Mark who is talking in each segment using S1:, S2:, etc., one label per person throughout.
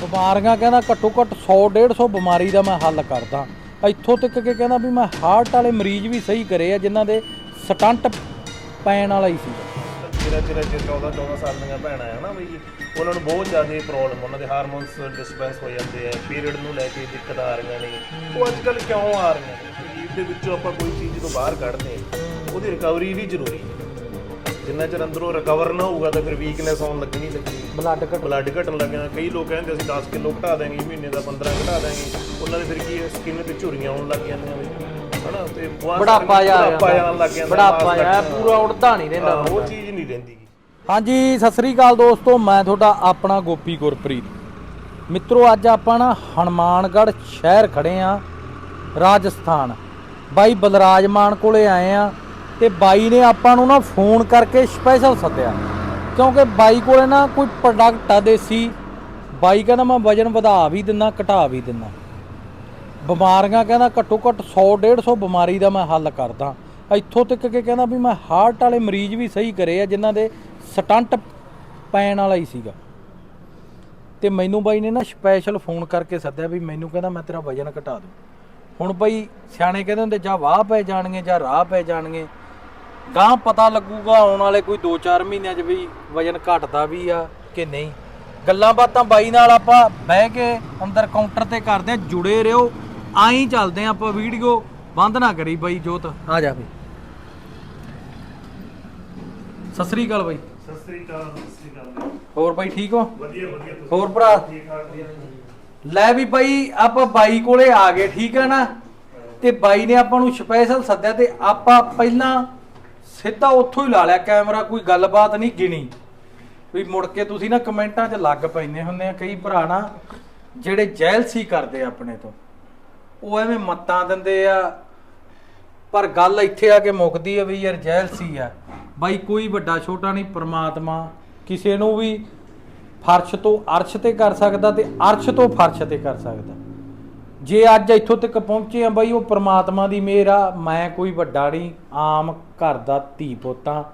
S1: ਬਿਮਾਰੀਆਂ ਕਹਿੰਦਾ ਘੱਟੋ ਘੱਟ 100 150 ਬਿਮਾਰੀ ਦਾ ਮੈਂ ਹੱਲ ਕਰਦਾ। ਇੱਥੋਂ ਤੱਕ ਕਿ ਕਹਿੰਦਾ ਵੀ ਮੈਂ ਹਾਰਟ ਵਾਲੇ ਮਰੀਜ਼ ਵੀ ਸਹੀ ਕਰੇ ਆ, ਜਿਨ੍ਹਾਂ ਦੇ ਸਟੰਟ ਪੈਣ ਵਾਲਾ ਹੀ ਸੀ।
S2: ਜਿਹੜਾ ਜਿਹੜਾ ਜੇ 14 14 ਸਾਲ ਦੀਆਂ ਭੈਣਾਂ ਆ ਨਾ ਬਈ, ਉਹਨਾਂ ਨੂੰ ਬਹੁਤ ਜ਼ਿਆਦਾ ਪ੍ਰੋਬਲਮ ਉਹਨਾਂ ਦੇ ਹਾਰਮੋਨਸ ਡਿਸਬੈਂਸ ਹੋ ਜਾਂਦੇ ਆ ਪੀਰੀਅਡ ਨੂੰ ਲੈ ਕੇ ਦਿੱਕਤ ਆ ਰਹੀਆਂ ਨੇ। ਉਹ ਅੱਜ ਕੱਲ ਕਿਉਂ ਆ ਰਹੀਆਂ ਨੇ? ਸਰੀਰ ਦੇ ਵਿੱਚੋਂ ਆਪਾਂ ਕੋਈ ਚੀਜ਼ ਤੋਂ ਬਾਹਰ ਕੱਢਦੇ ਹਾਂ ਉਹਦੀ ਰਿਕਵਰੀ ਵੀ ਜ਼ਰੂਰੀ ਹੈ। ਜਿੰਨਾ ਚਿਰ ਅੰਦਰੋਂ ਰਿਕਵਰ ਨਾ ਹੋਊਗਾ ਤਾਂ ਫਿਰ ਵੀਕਨੈਸ ਆਉਣ ਲੱਗਣੀ ਲੱਗਣੀ
S1: ਬਲੱਡ ਘੱਟ
S2: ਬਲੱਡ ਘਟਣ ਲੱਗ ਜਾਣਾ ਕਈ ਲੋਕ ਕਹਿੰਦੇ ਅਸੀਂ 10 ਕਿਲੋ ਘਟਾ ਦਾਂਗੇ ਮਹੀਨੇ ਦਾ 15 ਘਟਾ ਦਾਂਗੇ ਉਹਨਾਂ ਦੇ ਫਿਰ ਕੀ ਸਕਿਨ ਤੇ ਝੁਰੀਆਂ ਆਉਣ ਲੱਗ ਜਾਂਦੀਆਂ ਨੇ। ਹਨਾ? ਤੇ
S1: ਬੁਢਾਪਾ ਜਾ
S2: ਬੁਢਾਪਾ ਜਾਣ ਲੱਗ ਜਾਂਦਾ
S1: ਬੁਢਾਪਾ ਜਾ। ਪੂਰਾ ਉੜਦਾ ਨਹੀਂ ਰਹਿੰਦਾ
S2: ਉਹ ਚੀਜ਼ ਨਹੀਂ ਰਹਿੰਦੀ।
S1: ਹਾਂਜੀ ਸਤਿ ਸ੍ਰੀ ਅਕਾਲ ਦੋਸਤੋ। ਮੈਂ ਤੁਹਾਡਾ ਆਪਣਾ ਗੋਪੀ ਗੁਰਪ੍ਰੀਤ। ਮਿੱਤਰੋ ਅੱਜ ਆਪਾਂ ਨਾ ਹਨੂਮਾਨਗੜ੍ਹ ਸ਼ਹਿਰ ਖੜੇ ਆ ਰਾਜਸਥਾਨ। ਬਾਈ ਬਲਰਾਜ ਮਾਨ ਕੋਲੇ ਆਏ ਆ। ਤੇ ਬਾਈ ਨੇ ਆਪਾਂ ਨੂੰ ਨਾ ਫੋਨ ਕਰਕੇ ਸਪੈਸ਼ਲ ਸੱਦਿਆ। ਕਿਉਂਕਿ ਬਾਈ ਕੋਲੇ ਨਾ ਕੋਈ ਪ੍ਰੋਡਕਟ ਆ ਦੇਸੀ। ਬਾਈ ਕਹਿੰਦਾ ਮੈਂ ਵਜਨ ਵਧਾ ਵੀ ਦਿੰਦਾ ਘਟਾ ਵੀ ਦਿੰਦਾ ਬਿਮਾਰੀਆਂ ਕਹਿੰਦਾ ਘੱਟੋ ਘੱਟ 100 150 ਬਿਮਾਰੀ ਦਾ ਮੈਂ ਹੱਲ ਕਰਦਾ। ਇੱਥੋਂ ਤੱਕ ਕਿ ਕਹਿੰਦਾ ਵੀ ਮੈਂ ਹਾਰਟ ਵਾਲੇ ਮਰੀਜ਼ ਵੀ ਸਹੀ ਕਰੇ ਆ, ਜਿਨ੍ਹਾਂ ਦੇ ਸਟੰਟ ਪੈਣ ਵਾਲਾ ਹੀ ਸੀਗਾ। ਤੇ ਮੈਨੂੰ ਬਾਈ ਨੇ ਨਾ ਸਪੈਸ਼ਲ ਫੋਨ ਕਰਕੇ ਸੱਦਿਆ ਵੀ ਮੈਨੂੰ ਕਹਿੰਦਾ ਮੈਂ ਤੇਰਾ ਵਜਨ ਘਟਾ ਦੂੰ। ਹੁਣ ਬਾਈ ਸਿਆਣੇ ਕਹਿੰਦੇ ਹੁੰਦੇ, ਜਾਂ ਵਾਹ ਪੈ ਜਾਣਗੇ ਜਾਂ ਰਾਹ ਪੈ ਜਾਣਗੇ। ਗਾਂ ਪਤਾ ਲੱਗੂਗਾ ਆਉਣ ਵਾਲੇ ਕੋਈ 2-4 ਮਹੀਨਿਆਂ 'ਚ ਵੀ ਵਜਨ ਘਟਦਾ ਵੀ ਆ ਕਿ ਨਹੀਂ। ਗੱਲਾਂ ਬਾਤਾਂ ਬਾਈ ਨਾਲ ਆਪਾਂ ਬਹਿ ਕੇ ਅੰਦਰ ਕਾਊਂਟਰ ਤੇ ਕਰਦੇ ਆ ਜੁੜੇ ਰਹੋ ਆਈ ਚੱਲਦੇ ਆ ਆਪਾਂ ਵੀਡੀਓ। ਬੰਦ ਨਾ ਕਰੀ ਬਾਈ ਜੋਤ। ਆ ਜਾ ਬਈ ਸਤਿ ਸ੍ਰੀ ਅਕਾਲ ਬਾਈ।
S2: ਸਤਿ ਸ੍ਰੀ ਅਕਾਲ ਸਤਿ ਸ੍ਰੀ ਅਕਾਲ
S1: ਹੋਰ ਬਾਈ ਠੀਕ ਹੋ?
S2: ਵਧੀਆ ਵਧੀਆ ਤੁਸੀਂ
S1: ਹੋਰ ਭਰਾ?
S2: ਠੀਕ ਠਾਕ ਜੀ?
S1: ਲੈ ਵੀ ਬਾਈ ਆਪਾਂ ਬਾਈ ਕੋਲੇ ਆ ਗਏ ਠੀਕ ਹੈ ਨਾ? ਤੇ ਬਾਈ ਨੇ ਆਪਾਂ ਨੂੰ ਸਪੈਸ਼ਲ ਸੱਦਿਆ ਤੇ ਆਪਾਂ ਪਹਿਲਾਂ ਸਿੱਧਾ ਉੱਥੋਂ ਹੀ ਲਾ ਲਿਆ, ਕੈਮਰਾ ਕੋਈ ਗੱਲਬਾਤ ਨਹੀਂ ਗਿਣੀ। ਵੀ ਮੁੜ ਕੇ ਤੁਸੀਂ ਨਾ ਕਮੈਂਟਾਂ 'ਚ ਲੱਗ ਪੈਂਦੇ ਹੁੰਦੇ ਆ, ਕਈ ਭਰਾ ਨਾ ਜਿਹੜੇ ਜੈਲਸੀ ਕਰਦੇ ਆਪਣੇ ਤੋਂ। ਉਹ ਐਵੇਂ ਮੱਤਾਂ ਦਿੰਦੇ ਆ, ਪਰ ਗੱਲ ਇੱਥੇ ਆ ਕੇ ਮੁੱਕਦੀ ਆ ਵੀ ਯਾਰ ਜੈਲਸੀ ਆ। ਬਾਈ ਕੋਈ ਵੱਡਾ ਛੋਟਾ ਨਹੀਂ, ਪ੍ਰਮਾਤਮਾ ਕਿਸੇ ਨੂੰ ਵੀ ਫਰਸ਼ ਤੋਂ ਅਰਸ਼ ਤੇ ਕਰ ਸਕਦਾ ਤੇ ਅਰਸ਼ ਤੋਂ ਫਰਸ਼ ਤੇ ਕਰ ਸਕਦਾ। ਜੇ ਅੱਜ ਇੱਥੋਂ ਤੱਕ ਪਹੁੰਚੇ ਆ ਬਾਈ, ਉਹ ਪ੍ਰਮਾਤਮਾ ਦੀ ਮਿਹਰ ਆ। ਮੈਂ ਕੋਈ ਵੱਡਾ ਨਹੀਂ, ਆਮ ਘਰ ਦਾ ਧੀ ਪੁੱਤਾਂ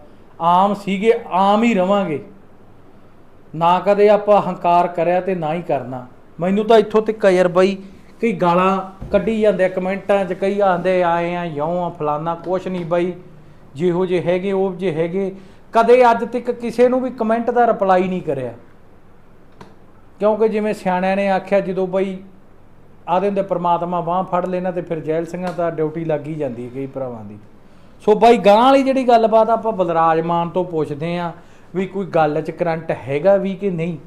S1: ਆਮ ਸੀਗੇ, ਆਮ ਹੀ ਰਵਾਂਗੇ। ਨਾ ਕਦੇ ਆਪਾਂ ਹੰਕਾਰ ਕਰਿਆ ਤੇ ਨਾ ਹੀ ਕਰਨਾ। ਮੈਨੂੰ ਤਾਂ ਇੱਥੋਂ ਤੱਕ ਯਾਰ ਬਾਈ, ਕਈ ਗਾਲਾਂ ਕੱਢੀ ਜਾਂਦੇ ਕਮੈਂਟਾਂ 'ਚ ਕਈ ਆਂਦੇ ਆਏ ਆ ਯੋਂ ਆ, ਫਲਾਨਾ, ਕੁਛ ਨਹੀਂ ਬਾਈ। ਜਿਹੋ ਜੇ ਹੈਗੇ, ਉਹ ਜੇ ਹੈਗੇ। ਕਦੇ ਅੱਜ ਤੱਕ ਕਿਸੇ ਨੂੰ ਵੀ ਕਮੈਂਟ ਦਾ ਰਿਪਲਾਈ ਨਹੀਂ ਕਰਿਆ। ਕਿਉਂਕਿ ਜਿਵੇਂ ਸਿਆਣਿਆਂ ਨੇ ਆਖਿਆ, ਜਦੋਂ ਬਈ ਆਦੇ ਹੁੰਦੇ ਪ੍ਰਮਾਤਮਾ ਬਾਹ ਫੜ ਲੈਣਾ ਤੇ ਫਿਰ ਜੈਲ ਸਿੰਘਾਂ ਦਾ ਡਿਊਟੀ ਲੱਗ ਹੀ ਜਾਂਦੀ ਹੈ ਕਈ ਭਰਾਵਾਂ ਦੀ। ਸੋ ਬਾਈ ਗਾਂ ਵਾਲੀ ਜਿਹੜੀ ਗੱਲਬਾਤ ਆਪਾਂ ਬਲਰਾਜ ਮਾਨ ਤੋਂ ਪੁੱਛਦੇ ਆ ਵੀ ਕੋਈ ਗੱਲ 'ਚ ਕਰੰਟ ਹੈਗਾ ਵੀ ਕਿ ਨਹੀਂ?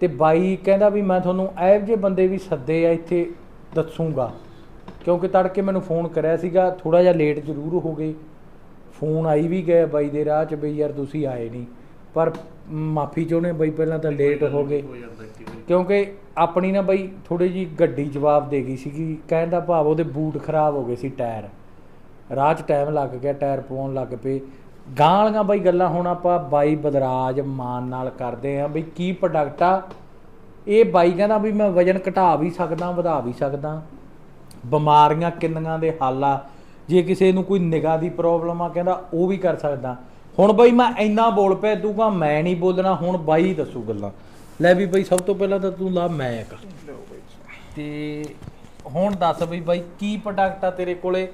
S1: ਤੇ ਬਾਈ ਕਹਿੰਦਾ ਵੀ ਮੈਂ ਤੁਹਾਨੂੰ ਇਹੋ ਜਿਹੇ ਬੰਦੇ ਵੀ ਸੱਦੇ ਆ ਇੱਥੇ ਦੱਸੂਗਾ। ਕਿਉਂਕਿ ਤੜਕੇ ਮੈਨੂੰ ਫੋਨ ਕਰਿਆ ਸੀਗਾ ਥੋੜਾ ਜਿਹਾ ਲੇਟ ਜ਼ਰੂਰ ਹੋ ਗਏ। ਫੋਨ ਆਈ ਵੀ ਗਏ ਬਾਈ ਦੇ ਰਾਹ 'ਚ ਬਈ ਯਾਰ ਤੁਸੀਂ ਆਏ ਨਹੀਂ। ਪਰ ਮਾਫੀ ਚਾਹੁੰਦੇ ਬਾਈ, ਪਹਿਲਾਂ ਤਾਂ ਲੇਟ ਹੋ ਗਏ। ਕਿਉਂਕਿ ਆਪਣੀ ਨਾ ਬਈ ਥੋੜ੍ਹੀ ਜੀ ਗੱਡੀ ਜਵਾਬ ਦੇ ਗਈ ਸੀਗੀ, ਕਹਿਣ ਦਾ ਭਾਵ ਉਹਦੇ ਬੂਟ ਖਰਾਬ ਹੋ ਗਏ ਸੀ ਟਾਇਰ। ਰਾਹ 'ਚ ਟਾਈਮ ਲੱਗ ਗਿਆ, ਟਾਇਰ ਪਵਾਉਣ ਲੱਗ ਪਏ। ਗਾਂ ਵਾਲੀਆਂ ਬਈ ਗੱਲਾਂ ਹੁਣ ਆਪਾਂ ਬਾਈ ਬਦਰਾਜ ਮਾਨ ਨਾਲ ਕਰਦੇ ਆਂ ਬਈ ਕੀ ਪ੍ਰੋਡਕਟ ਆ। ਇਹ ਬਾਈ ਕਹਿੰਦਾ ਵੀ ਮੈਂ ਵਜਨ ਘਟਾ ਵੀ ਸਕਦਾ, ਵਧਾ ਵੀ ਸਕਦਾ। ਬਿਮਾਰੀਆਂ ਕਿੰਨੀਆਂ ਦੇ ਹੱਲ ਆ। ਜੇ ਕਿਸੇ ਨੂੰ ਕੋਈ ਨਿਗਾਹ ਦੀ ਪ੍ਰੋਬਲਮ ਆ, ਕਹਿੰਦਾ ਉਹ ਵੀ ਕਰ ਸਕਦਾ। ਹੁਣ ਬਈ ਮੈਂ ਇੰਨਾ ਬੋਲ ਪਿਆ ਦੂਗਾ ਮੈਂ ਨਹੀਂ ਬੋਲਣਾ, ਹੁਣ ਬਾਈ ਦੱਸੂ ਗੱਲਾਂ। ਲੈ ਵੀ ਬਈ ਸਭ ਤੋਂ ਪਹਿਲਾਂ ਤਾਂ ਤੂੰ ਲਾ ਮੈਂ ਕਰ ਤੇ ਹੁਣ ਦੱਸ ਬਈ ਬਾਈ ਕੀ ਪ੍ਰੋਡਕਟ ਆ ਤੇਰੇ ਕੋਲੇ?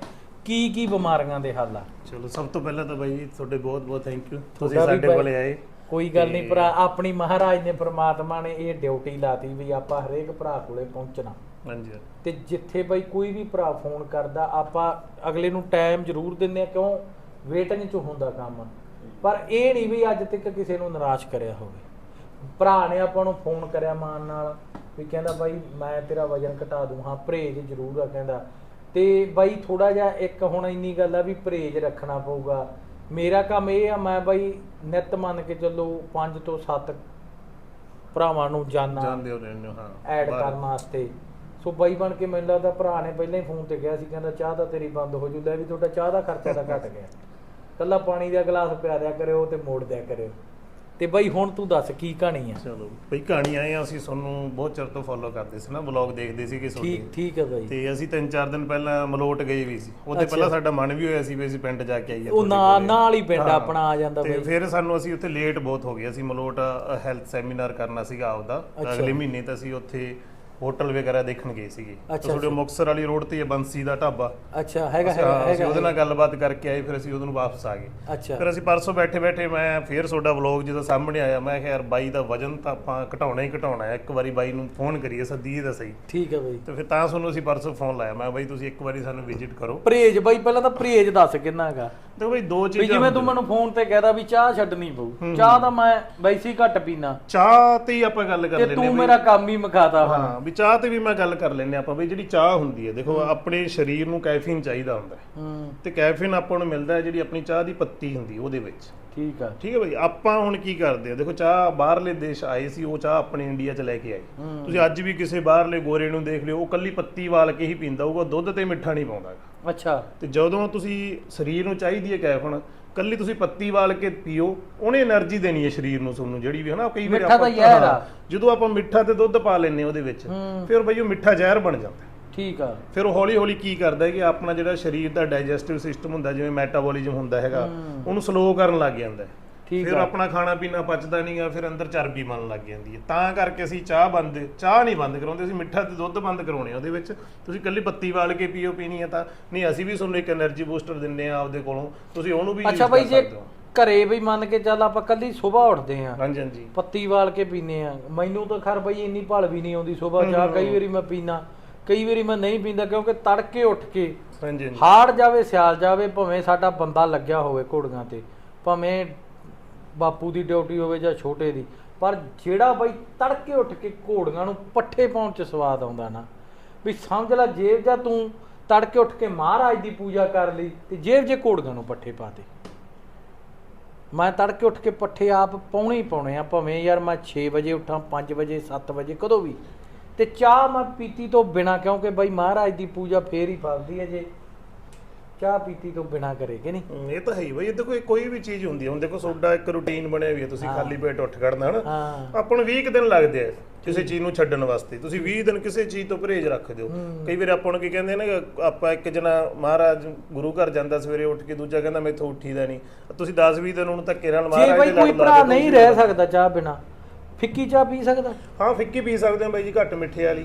S1: ਕੀ ਕੀ ਬਿਮਾਰੀਆਂ ਦੇ ਹੱਲ ਆ?
S2: ਚਲੋ ਸਭ ਤੋਂ ਪਹਿਲਾਂ ਤਾਂ ਬਾਈ ਤੁਹਾਡੇ ਬਹੁਤ ਬਹੁਤ ਥੈਂਕ ਯੂ ਤੁਸੀਂ
S1: ਤੁਹਾਡਾ ਵੀ
S2: ਸਾਡੇ
S1: ਬਾਈ-
S2: ਕੋਲੇ ਆਏ।
S1: ਕੋਈ ਗੱਲ ਨਹੀਂ ਭਰਾ ਆਪਣੀ ਮਹਾਰਾਜ ਨੇ ਪ੍ਰਮਾਤਮਾ ਨੇ ਇਹ ਡਿਊਟੀ ਲਾਤੀ ਵੀ ਆਪਾਂ ਹਰੇਕ ਭਰਾ ਕੋਲੇ ਪਹੁੰਚਣਾ।
S2: ਹਾਂਜੀ।
S1: ਤੇ ਜਿੱਥੇ ਬਈ ਕੋਈ ਵੀ ਭਰਾ ਫੋਨ ਕਰਦਾ ਆਪਾਂ ਅਗਲੇ ਨੂੰ ਟਾਈਮ ਜ਼ਰੂਰ ਦਿੰਦੇ ਆ ਕਿਉਂ? ਵੇਟਿੰਗ 'ਚ ਹੁੰਦਾ ਕੰਮ। ਪਰ ਇਹ ਨਹੀਂ ਵੀ ਅੱਜ ਤੱਕ ਕਿਸੇ ਨੂੰ ਨਿਰਾਸ਼ ਕਰਿਆ ਹੋਵੇ। ਭਰਾ ਨੇ ਆਪਾਂ ਨੂੰ ਫੋਨ ਕਰਿਆ ਮਾਨ ਨਾਲ ਵੀ ਕਹਿੰਦਾ ਬਾਈ ਮੈਂ ਤੇਰਾ ਵਜਨ ਘਟਾ ਦੂੰ। ਹਾਂ ਪਰਹੇਜ ਜ਼ਰੂਰ ਆ ਕਹਿੰਦਾ। ਤੇ ਬਾਈ ਥੋੜਾ ਜਿਹਾ ਇੱਕ ਹੁਣ ਇੰਨੀ ਗੱਲ ਆ ਵੀ ਪਰਹੇਜ ਰੱਖਣਾ ਪਊਗਾ। ਮੇਰਾ ਕੰਮ ਇਹ ਆ ਮੈਂ ਬਾਈ ਨਿਤ ਮੰਨ ਕੇ ਚੱਲੋ 5 ਤੋਂ 7 ਭਰਾਵਾਂ ਨੂੰ ਜਾਣਾ
S2: ਜਾਣਦੇ ਹੋ ਰਹਿੰਦੇ ਹੋ। ਹਾਂ
S1: ਐਡ। ਕਰਨ ਵਾਸਤੇ। ਸੋ ਬਾਈ ਬਣ ਕੇ ਮੈਨੂੰ ਲੱਗਦਾ ਭਰਾ ਨੇ ਪਹਿਲਾਂ ਹੀ ਫੋਨ ਤੇ ਕਿਹਾ ਸੀ ਕਹਿੰਦਾ ਚਾਹ ਤਾਂ ਤੇਰੀ ਬੰਦ ਹੋ ਜੂ ਲੈ ਵੀ ਤੁਹਾਡਾ ਚਾਹ ਦਾ ਖਰਚਾ ਤਾਂ ਘਟ ਗਿਆ। ਕੱਲਾ ਪਾਣੀ ਦਾ ਗਲਾਸ ਪਿਆ ਦਿਆ ਕਰਿਓ ਤੇ ਮੋੜ ਦਿਆ ਕਰਿਓ। ਤੇ ਬਾਈ ਹੁਣ ਤੂੰ ਦੱਸ ਕੀ ਕਹਾਣੀ ਆ
S2: ਚਲੋ ਬਈ ਕਹਾਣੀ ਆਏ ਆ ਅਸੀਂ ਤੁਹਾਨੂੰ ਬਹੁਤ ਚਿਰ ਤੋਂ ਫੋਲੋ ਕਰਦੇ ਸੀ ਨਾ ਵਲੌਗ ਦੇਖਦੇ ਸੀ ਕਿ
S1: ਠੀਕ ਠੀਕ ਹੈ ਬਾਈ
S2: ਤੇ ਅਸੀਂ ਤਿੰਨ ਚਾਰ ਦਿਨ ਪਹਿਲਾਂ ਮਲੋਟ ਗਏ ਵੀ ਸੀ ਉਹਦੇ। ਪਹਿਲਾਂ ਸਾਡਾ ਮਨ ਵੀ ਹੋਇਆ ਸੀ ਵੀ ਅਸੀਂ ਪਿੰਡ ਜਾ ਕੇ ਆਈਏ
S1: ਉਹ ਨਾਲ। ਨਾਲ ਹੀ ਪਿੰਡ। ਆਪਣਾ ਆ ਜਾਂਦਾ
S2: ਤੇ
S1: ਬਾਈ
S2: ਫਿਰ ਸਾਨੂੰ ਅਸੀਂ ਉੱਥੇ ਲੇਟ ਬਹੁਤ ਹੋ ਗਏ ਅਸੀਂ ਮਲੋਟ ਹੈਲਥ ਸੈਮੀਨਾਰ ਕਰਨਾ ਸੀਗਾ ਆਪਦਾ। ਅਗਲੇ ਮਹੀਨੇ ਤਾਂ ਅਸੀਂ ਉੱਥੇ ਹੋਟਲ ਵਗੈਰਾ ਦੇਖਣ ਗਏ ਸੀਗੇ। ਤੁਹਾਡੇ ਮੁਕਤਸਰ ਵਾਲੀ ਰੋਡ ਤੇ ਬੰਸੀ ਦਾ ਢਾਬਾ।
S1: ਅੱਛਾ ਹੈਗਾ ਹੈਗਾ
S2: ਅਸੀਂ ਉਹਦੇ ਨਾਲ ਗੱਲਬਾਤ ਕਰਕੇ ਆਏ ਫਿਰ ਅਸੀਂ ਉਹਦੇ ਨੂੰ ਵਾਪਸ ਆ ਗਏ। ਫਿਰ ਅਸੀਂ ਪਰਸੋਂ ਬੈਠੇ ਬੈਠੇ ਮੈਂ ਫੇਰ ਤੁਹਾਡਾ ਵਲੌਗ ਜਦੋਂ ਸਾਹਮਣੇ ਆਇਆ ਮੈਂ ਕਿਹਾ ਯਾਰ ਬਾਈ ਦਾ ਵਜਨ ਤਾਂ ਆਪਾਂ ਘਟਾਉਣਾ ਹੀ ਘਟਾਉਣਾ ਹੈ। ਇੱਕ ਵਾਰੀ ਬਾਈ ਨੂੰ ਫੋਨ ਕਰੀਏ ਸੱਦੀਏ ਤਾਂ ਸਹੀ।
S1: ਠੀਕ ਹੈ ਬਾਈ।
S2: ਤੇ ਫਿਰ ਤਾਂ ਤੁਹਾਨੂੰ ਅਸੀਂ ਪਰਸੋਂ ਫੋਨ ਲਾਇਆ। ਮੈਂ ਬਾਈ ਤੁਸੀਂ ਇੱਕ ਵਾਰੀ ਸਾਨੂੰ ਵਿਜ਼ਿਟ ਕਰੋ।
S1: ਪਰਹੇਜ ਬਾਈ ਪਹਿਲਾਂ ਤਾਂ ਪਰਹੇਜ ਦੱਸ ਕਿੰਨਾ ਹੈਗਾ।
S2: ਦੇਖੋ ਬਾਈ ਦੋ
S1: ਵੀ
S2: ਚੀਜ਼ਾਂ
S1: ਜਿਵੇਂ ਤੂੰ ਮੈਨੂੰ ਫੋਨ ਤੇ ਕਹਿਦਾ ਵੀ ਚਾਹ ਛੱਡਣੀ ਪਊ। ਚਾਹ ਤਾਂ ਮੈਂ ਵੈਸੀ ਘੱਟ ਪੀਣਾ
S2: ਚਾਹ ਤੇ ਹੀ ਆਪਾਂ ਗੱਲ ਕਰ
S1: ਤੇ
S2: ਲੈਂਦੇ
S1: ਤੂੰ
S2: ਹਾਂ
S1: ਮੇਰਾ ਕੰਮ ਹੀ ਹੁਣ
S2: ਹਾਂ ਵੀ ਚਾਹ ਤੇ ਵੀ ਮੈਂ ਗੱਲ ਕਰ ਲੈਂਦੇ ਆਪਾਂ ਬਈ ਜਿਹੜੀ ਚਾਹ ਹੁੰਦੀ ਹੈ ਦੇਖੋ ਆਪਣੇ ਸਰੀਰ ਨੂੰ ਕੈਫੀਨ ਚਾਹੀਦਾ ਹੁੰਦਾ ਹੈ।
S1: ਹੂੰ।
S2: ਤੇ ਕੈਫੀਨ ਆਪਾਂ ਨੂੰ ਮਿਲਦਾ ਹੈ ਜਿਹੜੀ ਆਪਣੀ ਚਾਹ ਦੀ ਪੱਤੀ ਹੁੰਦੀ ਹੈ ਉਹਦੇ ਵਿੱਚ।
S1: ਠੀਕ ਆ।
S2: ਠੀਕ ਹੈ ਬਈ ਆਪਾਂ ਹੁਣ ਕੀ ਕਰਦੇ ਆ ਦੇਖੋ ਚਾਹ ਬਾਹਰਲੇ ਦੇਸ਼ ਆਏ ਸੀ ਉਹ ਚਾਹ ਆਪਣੇ ਇੰਡੀਆ 'ਚ ਲੈ ਕੇ ਆਏ। ਤੁਸੀਂ ਅੱਜ ਵੀ ਕਿਸੇ ਬਾਹਰਲੇ ਗੋਰੇ ਨੂੰ ਦੇਖ ਲਿਓ ਉਹ ਕੱਲੀ ਪੱਤੀ ਵਾਲ ਕੇ ਹੀ ਪੀਂਦਾ ਹੋਊਗਾ ਦੁੱਧ ਤੇ ਮਿੱਠਾ ਨਹੀਂ ਪਾਉਂਦਾ ਗਾ।
S1: ਅੱਛਾ।
S2: ਤੇ ਜਦੋਂ ਤੁਸੀਂ ਸਰੀਰ ਨੂੰ ਚਾਹੀਦੀ ਹੈ ਕੈਫਨ ਕੱਲੀ ਤੁਸੀਂ ਪੱਤੀ ਵਾਲ ਕੇ ਪੀਓ ਉਹਨੇ એનર્ਜੀ ਦੇਣੀ ਹੈ ਸਰੀਰ ਨੂੰ ਤੁਹਾਨੂੰ ਜਿਹੜੀ ਵੀ ਹਨਾ ਕਈ ਵਾਰ
S1: ਮਿੱਠਾ ਤਾਂ ਜ਼ਹਿਰ
S2: ਜਦੋਂ ਆਪਾਂ ਮਿੱਠਾ ਤੇ ਦੁੱਧ ਪਾ ਲੈਨੇ ਉਹਦੇ ਵਿੱਚ
S1: ਹੂੰ।
S2: ਫਿਰ ਬਈ ਉਹ ਮਿੱਠਾ ਜ਼ਹਿਰ ਬਣ ਜਾਂਦਾ
S1: ਠੀਕ ਆ।
S2: ਫਿਰ ਉਹ ਹੌਲੀ ਹੌਲੀ ਕੀ ਕਰਦਾ ਹੈ ਕਿ ਆਪਣਾ ਜਿਹੜਾ ਸਰੀਰ ਦਾ ਡਾਈਜੈਸਟਿਵ ਸਿਸਟਮ ਹੁੰਦਾ ਜਿਵੇਂ ਮੈਟਾਬੋਲਿਜ਼ਮ ਹੁੰਦਾ ਹੈਗਾ ਉਹਨੂੰ ਸਲੋ ਕਰਨ ਲੱਗ ਜਾਂਦਾ
S1: ਠੀਕ
S2: ਫਿਰ ਆਪਣਾ ਖਾਣਾ ਪੀਣਾ ਪਚਦਾ ਨਹੀਂਗਾ ਫਿਰ ਅੰਦਰ ਚਰਬੀ ਬਣਨ ਲੱਗ ਜਾਂਦੀ ਹੈ। ਤਾਂ ਕਰਕੇ ਅਸੀਂ ਚਾਹ ਬੰਦ ਚਾਹ ਨਹੀਂ ਬੰਦ ਕਰਾਉਂਦੇ ਅਸੀਂ ਮਿੱਠਾ ਤੇ ਦੁੱਧ ਬੰਦ ਕਰਾਉਣੇ ਉਹਦੇ ਵਿੱਚ। ਤੁਸੀਂ ਕੱਲੀ ਪੱਤੀ ਵਾਲ ਕੇ ਪੀਓ ਪੀਣੀ ਹੈ ਤਾਂ। ਨਹੀਂ ਅਸੀਂ ਵੀ ਤੁਹਾਨੂੰ ਇੱਕ એનર્ਜੀ ਬੂਸਟਰ ਦਿੰਨੇ ਆ ਆਪਦੇ ਕੋਲੋਂ। ਤੁਸੀਂ ਉਹਨੂੰ ਵੀ
S1: ਅੱਛਾ ਬਾਈ ਜੇ ਘਰੇ ਵੀ ਮੰਨ ਕੇ ਚੱਲ ਆਪਾਂ ਕੱਲੀ ਸਵੇਰ ਉੱਠਦੇ ਆ।
S2: ਹਾਂਜੀ ਹਾਂਜੀ।
S1: ਪੱਤੀ ਵਾਲ ਕੇ ਪੀਨੇ ਆ। ਮੈਨੂੰ ਤਾਂ ਖਰ ਬਈ ਇੰਨੀ ਭਾਲ ਵੀ ਨਹੀਂ ਆਉਂਦੀ ਸਵੇਰ ਚਾਹ। ਕਈ ਵਾਰੀ ਮੈਂ ਪੀਣਾ ਕਈ ਵਾਰੀ ਮੈਂ ਨਹੀਂ ਪੀਂਦਾ ਕਿਉਂਕਿ ਤੜਕੇ ਉੱਠ ਕੇ
S2: ਹਾਂਜੀ।
S1: ਹਾੜ ਜਾਵੇ ਸਿਆਲ ਜਾਵੇ ਭਾਵੇਂ ਸਾਡਾ ਬੰਦਾ ਲੱਗਿਆ ਹੋਵੇ ਘੋੜੀਆਂ ਤੇ ਭਾਵੇਂ ਬਾਪੂ ਦੀ ਡਿਊਟੀ ਹੋਵੇ ਜਾਂ ਛੋਟੇ ਦੀ, ਪਰ ਜਿਹੜਾ ਬਾਈ ਤੜਕੇ ਉੱਠ ਕੇ ਘੋੜੀਆਂ ਨੂੰ ਪੱਠੇ ਪਾਉਣ ਚ ਸਵਾਦ ਆਉਂਦਾ ਨਾ, ਵੀ ਸਮਝ ਲੈ ਜੇਬ ਜਾਂ ਤੂੰ ਤੜਕੇ ਉੱਠ ਕੇ ਮਹਾਰਾਜ ਦੀ ਪੂਜਾ ਕਰ ਲਈ ਤੇ ਜੇਬ ਜੇ ਘੋੜੀਆਂ ਨੂੰ ਪੱਠੇ ਪਾ ਦੇ। ਮੈਂ ਤੜਕੇ ਉੱਠ ਕੇ ਪੱਠੇ ਆਪ ਪਾਉਣੇ ਹੀ ਪਾਉਣੇ ਆ, ਭਾਵੇਂ ਯਾਰ ਮੈਂ 6 ਵਜੇ ਉੱਠਾਂ 5 ਵਜੇ 7 ਵਜੇ, ਕਦੋਂ ਵੀ। ਤੇ ਚਾਹ ਮੈਂ ਪੀਤੀ ਤੋਂ ਬਿਨਾ ਕਿਉਂਕਿ ਬਈ ਮਹਾਰਾਜ ਦੀ ਪੂਜਾ ਫੇਰ ਹੀ ਫਲਦੀ ਹੈ ਜੇ। ਚਾਹ ਪੀਤੀ ਤੋਂ ਬਿਨਾ ਕਰੇ ਕਿ ਨਹੀਂ?
S2: ਹਮ, ਇਹ ਤਾਂ ਹੈ ਹੀ ਬਈ। ਇਹ ਦੇਖੋ ਇਹ ਕੋਈ ਵੀ ਚੀਜ਼ ਹੁੰਦੀ ਹੈ। ਹੁਣ ਦੇਖੋ ਤੁਹਾਡਾ ਇੱਕ ਰੂਟੀਨ ਬਣਿਆ ਵੀ ਹੈ। ਤੁਸੀਂ ਖਾਲੀ ਪੇਟ ਉੱਠ ਖੜਨਾ ਹਨਾ?
S1: ਹਾਂ।
S2: ਆਪਾਂ ਨੂੰ 20 ਕੁ ਦਿਨ ਲੱਗਦੇ ਆ ਕਿਸੇ ਚੀਜ਼ ਨੂੰ ਛੱਡਣ ਵਾਸਤੇ। ਤੁਸੀਂ 20 ਦਿਨ ਕਿਸੇ ਚੀਜ਼ ਤੋਂ ਪਰਹੇਜ਼ ਰੱਖ ਦਿਓ। ਕਈ ਵਾਰ ਆਪਾਂ ਨੂੰ ਕੀ ਕਹਿੰਦੇ ਨੇ ਕਿ ਆਪਾਂ ਇੱਕ ਜਣਾ ਮਹਾਰਾਜ ਗੁਰੂ ਘਰ ਜਾਂਦਾ ਸਵੇਰੇ ਉੱਠ ਕੇ ਦੂਜਾ ਕਹਿੰਦਾ ਮੈਥੋਂ ਉੱਠੀਦਾ ਨਹੀਂ। ਤੁਸੀਂ 10 20 ਦਿਨ ਉਹਨੂੰ ਧੱਕੇ ਨਾਲ
S1: ਜੇ
S2: ਮਹਾਰਾਜ
S1: ਬਈ
S2: ਦੇ
S1: ਕੋਈ
S2: ਲੜ ਲਾ
S1: ਭਰਾ
S2: ਕੇ
S1: ਨਹੀਂ ਰਹਿ ਸਕਦਾ ਚਾਹ ਬਿਨਾ ਫਿੱਕੀ ਚਾਹ ਪੀ ਸਕਦਾ?
S2: ਹਾਂ ਫਿੱਕੀ ਪੀ ਸਕਦੇ ਹੋ ਬਾਈ ਜੀ ਘੱਟ ਮਿੱਠੇ ਵਾਲੀ।